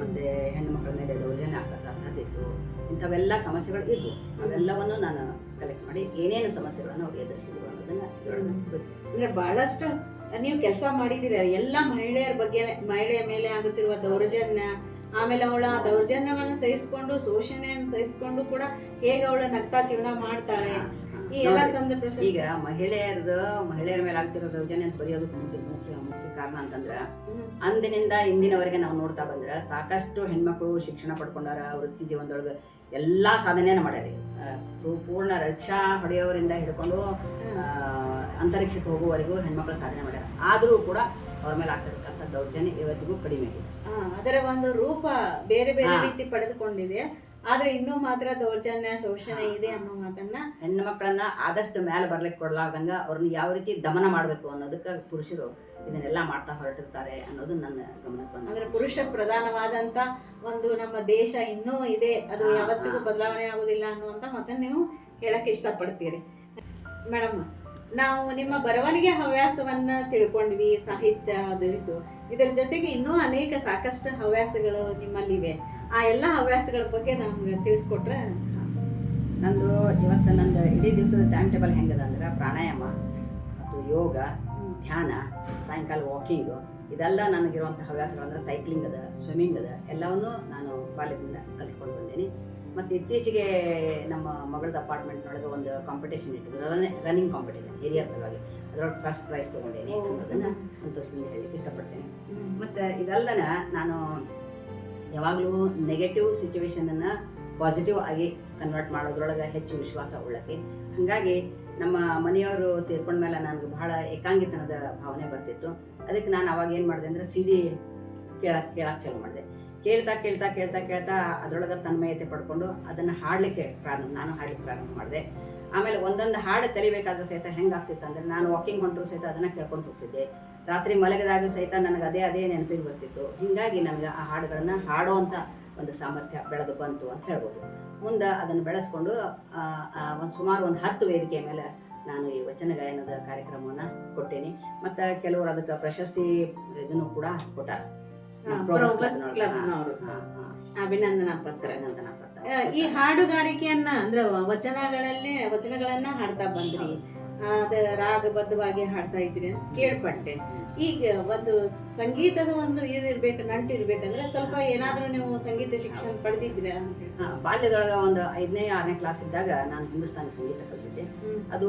B: ಮತ್ತೆ ಹೆಣ್ಣು ಮಕ್ಕಳ ಮೇಲೆ ದೌರ್ಜನ್ಯ ಆಗ್ತಕ್ಕಂಥದ್ದು ಇತ್ತು. ಇಂಥವೆಲ್ಲ ಸಮಸ್ಯೆಗಳು ಇದ್ವು. ಅವೆಲ್ಲವನ್ನು ನಾನು ಕಲೆಕ್ಟ್ ಮಾಡಿ ಏನೇನು ಸಮಸ್ಯೆಗಳನ್ನು ಅವ್ರು ಎದುರಿಸಿದ್ರು ಅನ್ನೋದನ್ನ.
A: ಅಂದ್ರೆ ಬಹಳಷ್ಟು ನೀವು ಕೆಲಸ ಮಾಡಿದಿರ ಎಲ್ಲ ಮಹಿಳೆಯರ ಬಗ್ಗೆ ಮಹಿಳೆಯ ಮೇಲೆ ಆಗುತ್ತಿರುವ ದೌರ್ಜನ್ಯ ಆಮೇಲೆ ಅವಳ ದೌರ್ಜನ್ಯವನ್ನು ದೌರ್ಜನ್ಯವನ್ನ ಸಹಿಸಿಕೊಂಡು ಶೋಷಣೆಯನ್ನು ಸಹಿಸಿಕೊಂಡು ಕೂಡ ಹೇಗೆ ಅವಳ ನಗ್ತಾ ಜೀವನ ಮಾಡ್ತಾಳೆ?
B: ಈಗ ಮಹಿಳೆಯರದು ಮಹಿಳೆಯರ ಮೇಲೆ ಆಗ್ತಿರೋ ದೌರ್ಜನ್ಯ ಅಂತ ಬರೆಯೋದಕ್ಕೆ ಮುಖ್ಯ ಮುಖ್ಯ ಮುಖ್ಯ ಕಾರಣ ಅಂತಂದ್ರೆ. ಅಂದಿನಿಂದ ಇಂದಿನವರೆಗೆ ನಾವು ನೋಡ್ತಾ ಬಂದ್ರೆ ಸಾಕಷ್ಟು ಹೆಣ್ಮಕ್ಳು ಶಿಕ್ಷಣ ಪಡ್ಕೊಂಡಾರ ವೃತ್ತಿ ಜೀವನದೊಳಗೆ ಎಲ್ಲಾ ಸಾಧನೆಯನ್ನು ಮಾಡ್ಯಾರಿ. ಪೂರ್ಣ ರಕ್ಷಾ ಹೊಡೆಯೋರಿಂದ ಹಿಡ್ಕೊಂಡು ಆ, ಅಂತರಿಕ್ಷಕ್ಕೆ ಹೋಗುವವರೆಗೂ ಹೆಣ್ಮಕ್ಳು ಸಾಧನೆ ಮಾಡ್ಯಾರ. ಆದರೂ ಕೂಡ ಅವ್ರ ಮೇಲೆ ಆಗ್ತಿರ್ತಕ್ಕಂಥ ದೌರ್ಜನ್ಯ ಇವತ್ತಿಗೂ ಕಡಿಮೆ ಇದೆ
A: ಅದರ ಒಂದು ರೂಪ ಬೇರೆ ಬೇರೆ ರೀತಿ ಪಡೆದುಕೊಂಡಿದೆ. ಆದ್ರೆ ಇನ್ನೂ ಮಾತ್ರ ದೌರ್ಜನ್ಯ ಶೋಷಣೆ ಇದೆ ಅನ್ನೋ ಮಾತನ್ನ
B: ಹೆಣ್ಣು ಮಕ್ಕಳನ್ನ ಆದಷ್ಟು ಮೇಲೆ ಬರ್ಲಿಕ್ಕೆ ಕೊಡ್ಲಾರ್ದಂಗ ಅವ್ರನ್ನ ಯಾವ ರೀತಿ ದಮನ ಮಾಡಬೇಕು ಅನ್ನೋದಕ್ಕೆ ಪುರುಷರು ಇದನ್ನೆಲ್ಲ ಮಾಡ್ತಾ ಹೊರಟಿರ್ತಾರೆ ಅನ್ನೋದು ನನ್ನ ಗಮನಕ್ಕೆ
A: ಅಂದ್ರೆ ಪುರುಷ ಪ್ರಧಾನವಾದಂತ ಒಂದು ನಮ್ಮ ದೇಶ ಇನ್ನೂ ಇದೆ ಅದು ಯಾವತ್ತಿಗೂ ಬದಲಾವಣೆ ಆಗುದಿಲ್ಲ ಅನ್ನುವಂತ ಮಾತನ್ನ ನೀವು ಹೇಳಕ್ ಇಷ್ಟಪಡ್ತೀರಿ. ಮೇಡಮ್ ನಾವು ನಿಮ್ಮ ಬರವಣಿಗೆ ಹವ್ಯಾಸವನ್ನ ತಿಳ್ಕೊಂಡ್ವಿ ಸಾಹಿತ್ಯ ಅದು ಇದು. ಇದರ ಜೊತೆಗೆ ಇನ್ನೂ ಅನೇಕ ಸಾಕಷ್ಟು ಹವ್ಯಾಸಗಳು ನಿಮ್ಮಲ್ಲಿವೆ. ಆ ಎಲ್ಲ ಹವ್ಯಾಸಗಳ ಬಗ್ಗೆ ನಮ್ಗೆ ತಿಳಿಸ್ಕೊಟ್ರೆ
B: ನಂದು ಇವತ್ತು ನಂದು ಇಡೀ ದಿವಸದ ಟೈಮ್ ಟೇಬಲ್ ಹೆಂಗದ ಅಂದ್ರೆ ಪ್ರಾಣಾಯಾಮ ಮತ್ತು ಯೋಗ ಧ್ಯಾನ ಸಾಯಂಕಾಲ ವಾಕಿಂಗು ಇದೆಲ್ಲ ನನಗಿರುವಂಥ ಹವ್ಯಾಸಗಳು ಅಂದ್ರೆ ಸೈಕ್ಲಿಂಗ್ ಅದ ಸ್ವಿಮ್ಮಿಂಗ್ ಅದ ಎಲ್ಲವನ್ನೂ ನಾನು ಬಾಲ್ಯದಿಂದ ಕಲ್ತ್ಕೊಂಡು ಬಂದೇನೆ. ಮತ್ತು ಇತ್ತೀಚೆಗೆ ನಮ್ಮ ಮಗಳದ ಅಪಾರ್ಟ್ಮೆಂಟ್ನೊಳಗೆ ಒಂದು ಕಾಂಪಿಟೇಷನ್ ಇಟ್ಟಿದ್ರು ರನ್ನಿಂಗ್ ಕಾಂಪಿಟೇಷನ್ ಹಿರಿಯರ್ ಸಲುವಾಗಿ. ಅದರೊಳಗೆ ಫಸ್ಟ್ ಪ್ರೈಸ್ ತೊಗೊಂಡೇನೆ. ಅನ್ನೋದನ್ನು ಸಂತೋಷದಿಂದ ಹೇಳಲಿಕ್ಕೆ ಇಷ್ಟಪಡ್ತೇನೆ. ಮತ್ತು ಇದಲ್ದನ ನಾನು ಯಾವಾಗಲೂ ನೆಗೆಟಿವ್ ಸಿಚುವೇಶನನ್ನು ಪಾಸಿಟಿವ್ ಆಗಿ ಕನ್ವರ್ಟ್ ಮಾಡೋದ್ರೊಳಗೆ ಹೆಚ್ಚು ವಿಶ್ವಾಸ ಉಳ್ಳಕ್ಕೆ ಹಾಗಾಗಿ ನಮ್ಮ ಮನೆಯವರು ತೀರ್ಕೊಂಡ ಮೇಲೆ ನನಗೆ ಬಹಳ ಏಕಾಂಗಿತನದ ಭಾವನೆ ಬರ್ತಿತ್ತು. ಅದಕ್ಕೆ ನಾನು ಅವಾಗ ಏನು ಮಾಡಿದೆ ಅಂದರೆ ಸಿ ಡಿ ಕೇಳಕ್ಕೆ ಕೇಳಕ್ಕೆ ಚಾಲು ಮಾಡಿದೆ. ಕೇಳ್ತಾ ಕೇಳ್ತಾ ಕೇಳ್ತಾ ಕೇಳ್ತಾ ಅದರೊಳಗೆ ತನ್ಮಯತೆ ಪಡ್ಕೊಂಡು ಅದನ್ನು ಹಾಡಲಿಕ್ಕೆ ಪ್ರಾರಂಭ, ನಾನು ಹಾಡ್ಲಿಕ್ಕೆ ಪ್ರಾರಂಭ ಮಾಡಿದೆ. ಆಮೇಲೆ ಒಂದೊಂದು ಹಾಡು ಕಲಿಬೇಕಾದ್ರೆ ಸಹಿತ ಹೆಂಗಾಗ್ತಿತ್ತು ಅಂದರೆ ನಾನು ವಾಕಿಂಗ್ ಹೊಂಟರು ಸಹಿತ ಅದನ್ನು ಕೇಳ್ಕೊಂಡು ಹೋಗ್ತಿದ್ದೆ. ರಾತ್ರಿ ಮಲಗಿದಾಗ ಸಹಿತ ನನಗೆ ಅದೇ ಅದೇ ನೆನಪಿಗೆ ಬರ್ತಿತ್ತು. ಹೀಗಾಗಿ ನನಗೆ ಆ ಹಾಡುಗಳನ್ನು ಹಾಡುವಂಥ ಒಂದು ಸಾಮರ್ಥ್ಯ ಬೆಳೆದು ಬಂತು ಅಂತ ಹೇಳ್ಬೋದು. ಮುಂದೆ ಅದನ್ನು ಬೆಳೆಸ್ಕೊಂಡು ಒಂದು ಸುಮಾರು ಒಂದು ಹತ್ತು ವೇದಿಕೆಯ ಮೇಲೆ ನಾನು ಈ ವಚನ ಗಾಯನದ ಕಾರ್ಯಕ್ರಮವನ್ನು ಕೊಟ್ಟೇನಿ. ಮತ್ತು ಕೆಲವರು ಅದಕ್ಕೆ ಪ್ರಶಸ್ತಿ ಇದನ್ನು ಕೂಡ ಕೊಟ್ಟಾರ.
A: ಅಭಿನಂದನಾ ಪತ್ರ.
B: ಅಭಿನಂದನಾ ಪತ್ರ.
A: ಈ ಹಾಡುಗಾರಿಕೆಯನ್ನ ಅಂದ್ರೆ ವಚನಗಳಲ್ಲೇ ವಚನಗಳನ್ನ ಹಾಡ್ತಾ ಬಂದ್ರಿ. ಅದ ರಾಗಬದ್ಧವಾಗಿ ಹಾಡ್ತಾ ಇದ್ರಿ ಅಂತ ಕೇಳ್ಪಟ್ಟೆ. ಈಗ ಒಂದು ಸಂಗೀತದ ಒಂದು ಇದಿರ್ಬೇಕು ನಂಟು ಇರ್ಬೇಕಂದ್ರೆ ಸ್ವಲ್ಪ ಏನಾದರೂ ನೀವು ಸಂಗೀತ ಶಿಕ್ಷಣ ಪಡೆದಿದ್ರೆ
B: ಬಾಲ್ಯದೊಳಗ ಒಂದು ಐದನೇ ಆರನೇ ಕ್ಲಾಸ್ ಇದ್ದಾಗ ನಾನು ಹಿಂದೂಸ್ತಾನಿ ಸಂಗೀತ ಕಲಿತಿದ್ದೆ. ಅದು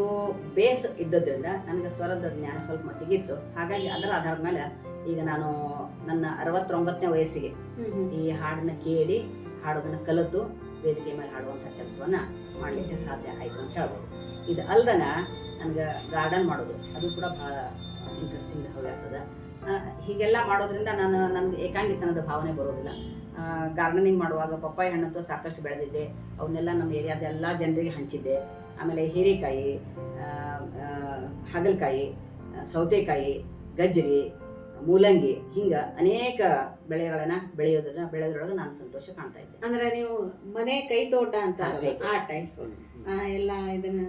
B: ಬೇಸ್ ಇದ್ದದ್ರಿಂದ ನನಗೆ ಸ್ವರದ ಜ್ಞಾನ ಸ್ವಲ್ಪ ಮಟ್ಟಿಗೆ ಇತ್ತು. ಹಾಗಾಗಿ ಅದರ ಆಧಾರದ ಮೇಲೆ ಈಗ ನಾನು ನನ್ನ ಅರವತ್ತೊಂಬತ್ತನೇ ವಯಸ್ಸಿಗೆ. ಈ ಹಾಡನ್ನ ಕೇಳಿ ಹಾಡೋದನ್ನ ಕಲಿತು ವೇದಿಕೆ ಮೇಲೆ ಹಾಡುವಂಥ ಕೆಲಸವನ್ನ ಮಾಡಲಿಕ್ಕೆ ಸಾಧ್ಯ ಆಯಿತು ಅಂತ ಹೇಳ್ಬೋದು. ಇದು ಅಲ್ದನ ನನಗೆ ಗಾರ್ಡನ್ ಮಾಡೋದು. ಅದು ಕೂಡ ಭಾಳ ಇಂಟ್ರೆಸ್ಟಿಂಗ್ ಹವ್ಯಾಸ ಅದ ಹೀಗೆಲ್ಲ ಮಾಡೋದ್ರಿಂದ ನಾನು ನನಗೆ ಏಕಾಂಗಿತನದ ಭಾವನೆ ಬರೋದಿಲ್ಲ. ಗಾರ್ಡನಿಂಗ್ ಮಾಡುವಾಗ ಪಪ್ಪಾಯಿ ಹಣ್ಣಂತೂ ಸಾಕಷ್ಟು ಬೆಳೆದಿದ್ದೆ. ಅವನ್ನೆಲ್ಲ ನಮ್ಮ ಏರಿಯಾದ ಎಲ್ಲ ಜನರಿಗೆ ಹಂಚಿದ್ದೆ. ಆಮೇಲೆ ಹೀರೆಕಾಯಿ ಹಾಗಲಕಾಯಿ ಸೌತೆಕಾಯಿ ಗಜ್ಜರಿ ಮೂಲಂಗಿ ಹಿಂಗೆ ಅನೇಕ ಬೆಳೆಗಳನ್ನ ಬೆಳೆಯೋದ್ರ ಬೆಳೆದ್ರೊಳಗೆ ನಾನು ಸಂತೋಷ ಕಾಣ್ತಾ ಇದ್ದೆ.
A: ಅಂದ್ರೆ ನೀವು ಮನೆ ಕೈ ತೋಟ ಅಂತ ಆ ಟೈಪ್ ಎಲ್ಲ ಇದನ್ನ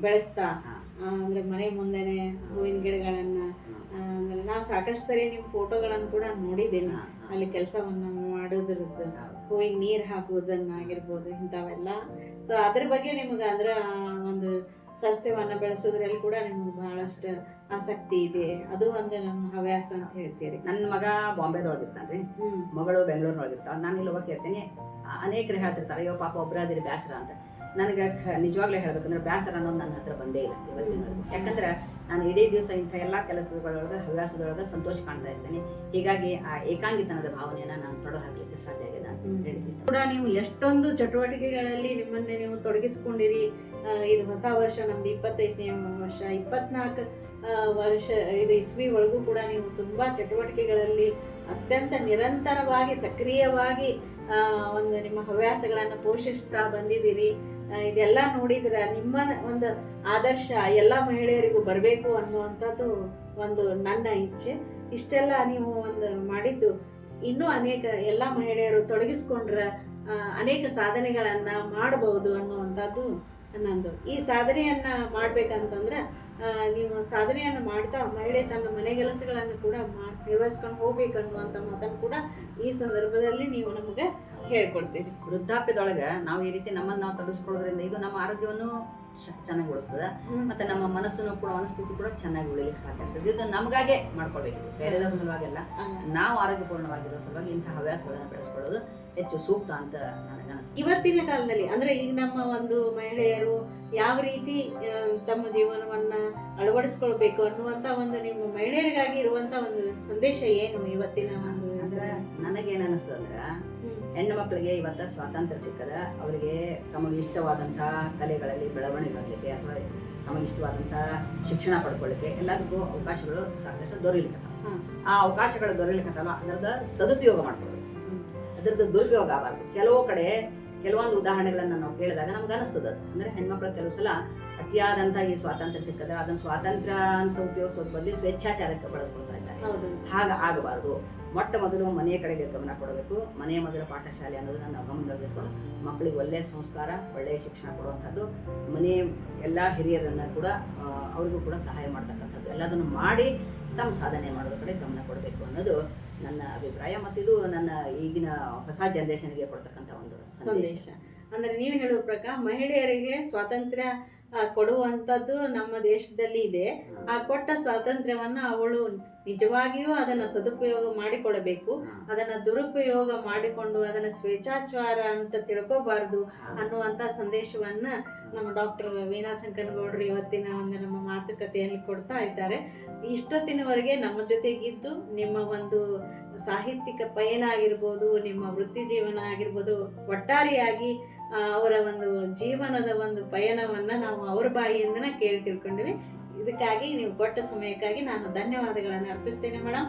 A: ಬೆಳೆಸ್ತಾ. ಅಂದ್ರೆ ಮನೆ ಮುಂದೆನೆ ಹೂವಿನ ಗಿಡಗಳನ್ನ ಅಂದ್ರೆ ನಾ ಸಾಕಷ್ಟು ಸರಿ ನಿಮ್ ಫೋಟೋಗಳನ್ನು ಕೂಡ ನೋಡಿದ್ದೇನೆ. ಅಲ್ಲಿ ಕೆಲಸವನ್ನ ಮಾಡೋದ್ರದ್ದು ಹೂವಿಗೆ ನೀರ್ ಹಾಕುವುದನ್ನಾಗಿರ್ಬೋದು ಇಂಥವೆಲ್ಲ. ಸೊ ಅದ್ರ ಬಗ್ಗೆ ನಿಮ್ಗೆ ಅಂದ್ರೆ ಒಂದು ಸಸ್ಯವನ್ನ ಬೆಳೆಸೋದ್ರಲ್ಲಿ ಕೂಡ ನಿಮ್ಗೆ ಬಹಳಷ್ಟು ಆಸಕ್ತಿ ಇದೆ. ಅದು ಒಂದು ನಮ್ಮ ಹವ್ಯಾಸ ಅಂತ ಹೇಳ್ತೀರಿ.
B: ನನ್ನ ಮಗ ಬಾಂಬೆದೊಳಗಿರ್ತಾನೆ
A: ರೀ
B: ಮಗಳು ಬೆಂಗಳೂರಿನೊಳಗೆ ಇರ್ತಾಳೆ ನಾನು ಇಲ್ಲಿ ಹೋಗಿ ಹೇಳ್ತೀನಿ. ಅನೇಕರು ಹೇಳ್ತಿರ್ತಾರೆ ಅಯ್ಯೋ ಪಾಪ ಒಬ್ಬರಾದಿರಿ ಬೇಸರ ಅಂತ. ನನಗೆ ಖ ನಿಜವಾಗ್ಲೂ ಹೇಳ್ಬೇಕಂದ್ರೆ ಬೇಸರ ಅನ್ನೋದು ನನ್ನ ಹತ್ರ ಬಂದೇ ಇಲ್ಲ ಇವತ್ತಿನವರೆಗೂ ಯಾಕಂದ್ರೆ ನಾನು ಇಡೀ ದಿವಸ ಇಂಥ ಎಲ್ಲ ಕೆಲಸಗಳೊಳಗೆ ಹವ್ಯಾಸದೊಳಗೆ ಸಂತೋಷ ಕಾಣ್ತಾ ಇರ್ತೇನೆ ಹೀಗಾಗಿ ಆ ಏಕಾಂಗಿತನದ ಭಾವನೆಯನ್ನು ನಾನು ತೊಡೆದು ಹಾಕಲಿಕ್ಕೆ ಸಾಧ್ಯ ಆಗಿದೆ ಅಂತ.
A: ಕೂಡ ನೀವು ಎಷ್ಟೊಂದು ಚಟುವಟಿಕೆಗಳಲ್ಲಿ ನಿಮ್ಮನ್ನೇ ನೀವು ತೊಡಗಿಸ್ಕೊಂಡಿರಿ. ಇದು ಹೊಸ ವರ್ಷ, ನಮ್ದು ಇಪ್ಪತ್ತೈದನೇ ವರ್ಷ. ಇಪ್ಪತ್ನಾಲ್ಕು ವರ್ಷ, ಇದು ಇಸ್ವಿ ಒಳಗೂ ಕೂಡ ನೀವು ತುಂಬ ಚಟುವಟಿಕೆಗಳಲ್ಲಿ ಅತ್ಯಂತ ನಿರಂತರವಾಗಿ, ಸಕ್ರಿಯವಾಗಿ ಒಂದು ನಿಮ್ಮ ಹವ್ಯಾಸಗಳನ್ನು ಪೋಷಿಸ್ತಾ ಬಂದಿದ್ದೀರಿ. ಇದೆಲ್ಲ ನೋಡಿದ್ರೆ ನಿಮ್ಮ ಒಂದು ಆದರ್ಶ ಎಲ್ಲ ಮಹಿಳೆಯರಿಗೂ ಬರಬೇಕು ಅನ್ನುವಂಥದ್ದು ಒಂದು ನನ್ನ ಇಚ್ಛೆ. ಇಷ್ಟೆಲ್ಲ ನೀವು ಒಂದು ಮಾಡಿದ್ದು ಇನ್ನೂ ಅನೇಕ ಎಲ್ಲ ಮಹಿಳೆಯರು ತೊಡಗಿಸ್ಕೊಂಡ್ರೆ ಅನೇಕ ಸಾಧನೆಗಳನ್ನು ಮಾಡಬಹುದು ಅನ್ನುವಂಥದ್ದು ನಂದು ಈ ಸಾಧನೆಯನ್ನ ಮಾಡ್ಬೇಕಂತಂದ್ರೆ ನೀವು ಸಾಧನೆಯನ್ನ ಮಾಡ್ತಾ ಮಹಿಳೆ ತನ್ನ ಮನೆ ಕೆಲಸಗಳನ್ನು ಕೂಡ ಮಾ- ನಿರ್ವಹಿಸ್ಕೊಂಡು ಹೋಗ್ಬೇಕನ್ನುವಂಥ ಮಾತನ್ನು ಕೂಡ ಈ ಸಂದರ್ಭದಲ್ಲಿ ನೀವು ನಮಗೆ ಹೇಳ್ಕೊಡ್ತೀರಿ.
B: ವೃದ್ಧಾಪ್ಯದೊಳಗೆ ನಾವು ಈ ರೀತಿ ನಮ್ಮನ್ನು ನಾವು ತೊಡಗಿಸ್ಕೊಳ್ಳೋದ್ರಿಂದ ಇದು ನಮ್ಮ ಆರೋಗ್ಯವನ್ನು ಚೆನ್ನಾಗಿ ಉಳಿಸ್ತದೆ ಮತ್ತೆ ನಮ್ಮ ಮನಸ್ಸನ್ನು ಕೂಡ ಮನಸ್ಥಿತಿ ಕೂಡ ಚೆನ್ನಾಗಿ ಉಳಿಲಿಕ್ಕೆ ಸಾಧ್ಯ ಆಗ್ತದೆ. ಇದು ನಮಗಾಗೆ ಮಾಡ್ಕೊಳ್ಬೇಕು. ಬೇರೆದವ್ರ ಸಲುವಾಗೆಲ್ಲ ನಾವು ಆರೋಗ್ಯಪೂರ್ಣವಾಗಿರೋ ಸಲುವಾಗಿ ಇಂತಹ ಹವ್ಯಾಸಗಳನ್ನು ಬೆಳೆಸ್ಕೊಳ್ಳೋದು ಹೆಚ್ಚು ಸೂಕ್ತ ಅಂತ ನನಗನ್ನಿಸ್ತದೆ
A: ಇವತ್ತಿನ ಕಾಲದಲ್ಲಿ ಅಂದ್ರೆ ಈಗ ನಮ್ಮ ಒಂದು ಮಹಿಳೆಯರು ಯಾವ ರೀತಿ ತಮ್ಮ ಜೀವನವನ್ನ ಅಳವಡಿಸ್ಕೊಳ್ಬೇಕು ಅನ್ನುವಂತ ಒಂದು ನಿಮ್ಮ ಮಹಿಳೆಯರಿಗಾಗಿ ಇರುವಂತ ಒಂದು ಸಂದೇಶ ಏನು ಇವತ್ತಿನ ಒಂದು
B: ಅಂದ್ರೆ ನನಗೇನು ಅನಿಸ್ತದೆ ಅಂದ್ರೆ
A: ಹ್ಮ್.
B: ಹೆಣ್ಣು ಮಕ್ಕಳಿಗೆ ಇವತ್ತು ಸ್ವಾತಂತ್ರ್ಯ ಸಿಕ್ಕದ ಅವರಿಗೆ ತಮಗೆ ಇಷ್ಟವಾದಂಥ ಕಲೆಗಳಲ್ಲಿ ಬೆಳವಣಿಗೆ ಬರಲಿಕ್ಕೆ ಅಥವಾ ತಮಗೆ ಇಷ್ಟವಾದಂಥ ಶಿಕ್ಷಣ ಪಡ್ಕೊಳ್ಳಿಕ್ಕೆ ಎಲ್ಲದಕ್ಕೂ ಅವಕಾಶಗಳು ಸಾಕಷ್ಟು ದೊರೀಲಿಕ್ಕೆ
A: ಹಾ.
B: ಆ ಅವಕಾಶಗಳು ದೊರೀಲಿಕ್ಕತ್ತಲ್ಲ ಅದರದ ಸದುಪಯೋಗ ಮಾಡ್ಕೊಳ್ಬೇಕು. ಅದರದ್ದು ದುರುಪಯೋಗ ಆಗಬಾರ್ದು. ಕೆಲವು ಕಡೆ ಕೆಲವೊಂದು ಉದಾಹರಣೆಗಳನ್ನು ನಾವು ಕೇಳಿದಾಗ ನಮ್ಗೆ ಅನಿಸ್ತದ. ಅಂದ್ರೆ ಹೆಣ್ಮಕ್ಳು ಕೆಲವು ಸಲ ಅತಿಯಾದಂಥ ಈ ಸ್ವಾತಂತ್ರ್ಯ ಸಿಕ್ಕದ ಅದನ್ನು ಸ್ವಾತಂತ್ರ್ಯ ಅಂತ ಉಪಯೋಗಿಸೋದ್ ಬದಲು ಸ್ವೇಚ್ಛಾಚಾರಕ್ಕೆ ಬಳಸ್ಕೊಳ್ತಾ ಇದ್ದಾರೆ. ಹಾಗ ಆಗಬಾರ್ದು. ಮೊಟ್ಟ ಮೊದಲು ಮನೆಯ ಕಡೆಗೆ ಗಮನ ಕೊಡಬೇಕು. ಮನೆಯ ಮೊದಲ ಪಾಠಶಾಲೆ ಅನ್ನೋದನ್ನ ನಾವು ಗಮನದಲ್ಲಿಟ್ಕೊಂಡು ಮಕ್ಕಳಿಗೆ ಒಳ್ಳೆಯ ಸಂಸ್ಕಾರ ಒಳ್ಳೆಯ ಶಿಕ್ಷಣ ಕೊಡುವಂಥದ್ದು. ಮನೆಯ ಎಲ್ಲ ಹಿರಿಯರನ್ನು ಕೂಡ ಅವ್ರಿಗೂ ಕೂಡ ಸಹಾಯ ಮಾಡ್ತಕ್ಕಂಥದ್ದು. ಎಲ್ಲದನ್ನು ಮಾಡಿ ತಮ್ಮ ಸಾಧನೆ ಮಾಡೋದ್ರ ಕಡೆ ಗಮನ ಕೊಡಬೇಕು ಅನ್ನೋದು ನನ್ನ ಅಭಿಪ್ರಾಯ. ಮತ್ತು ಇದು ನನ್ನ ಈಗಿನ ಹೊಸ ಜನರೇಷನ್ಗೆ ಕೊಡ್ತಕ್ಕಂಥ ಒಂದು ಸಂದೇಶ.
A: ಅಂದರೆ ನೀವು ಹೇಳುವ ಪ್ರಕಾರ ಮಹಿಳೆಯರಿಗೆ ಸ್ವಾತಂತ್ರ್ಯ ಕೊಡುವಂಥದ್ದು ನಮ್ಮ ದೇಶದಲ್ಲಿ ಇದೆ. ಆ, ಕೊಟ್ಟ ಸ್ವಾತಂತ್ರ್ಯವನ್ನ ಅವಳು ನಿಜವಾಗಿಯೂ ಅದನ್ನು ಸದುಪಯೋಗ ಮಾಡಿಕೊಡಬೇಕು ಅದನ್ನು ದುರುಪಯೋಗ ಮಾಡಿಕೊಂಡು ಅದನ್ನು ಸ್ವೇಚ್ಛಾಚಾರ ಅಂತ ತಿಳ್ಕೋಬಾರ್ದು ಅನ್ನುವಂಥ ಸಂದೇಶವನ್ನ ನಮ್ಮ ಡಾಕ್ಟರ್ ವೀಣಾ ಗೌಡ್ರು ಇವತ್ತಿನ ಒಂದು ನಮ್ಮ ಮಾತುಕತೆಯಲ್ಲಿ ಕೊಡ್ತಾ ಇದ್ದಾರೆ. ಇಷ್ಟೊತ್ತಿನವರೆಗೆ ನಮ್ಮ ಜೊತೆಗಿದ್ದು ನಿಮ್ಮ ಒಂದು ಸಾಹಿತ್ಯಿಕ ಪಯಣ ಆಗಿರ್ಬೋದು, ನಿಮ್ಮ ವೃತ್ತಿ ಜೀವನ ಆಗಿರ್ಬೋದು, ಒಟ್ಟಾರೆಯಾಗಿ ಅವರ ಒಂದು ಜೀವನದ ಒಂದು ಪಯಣವನ್ನು ನಾವು ಅವ್ರ ಬಾಯಿಯಿಂದನೇ ಕೇಳಿ ತಿಳ್ಕೊಂಡಿವಿ. ಇದಕ್ಕಾಗಿ ನೀವು ಕೊಟ್ಟ ಸಮಯಕ್ಕಾಗಿ ನಾನು ಧನ್ಯವಾದಗಳನ್ನು ಅರ್ಪಿಸ್ತೇನೆ ಮೇಡಮ್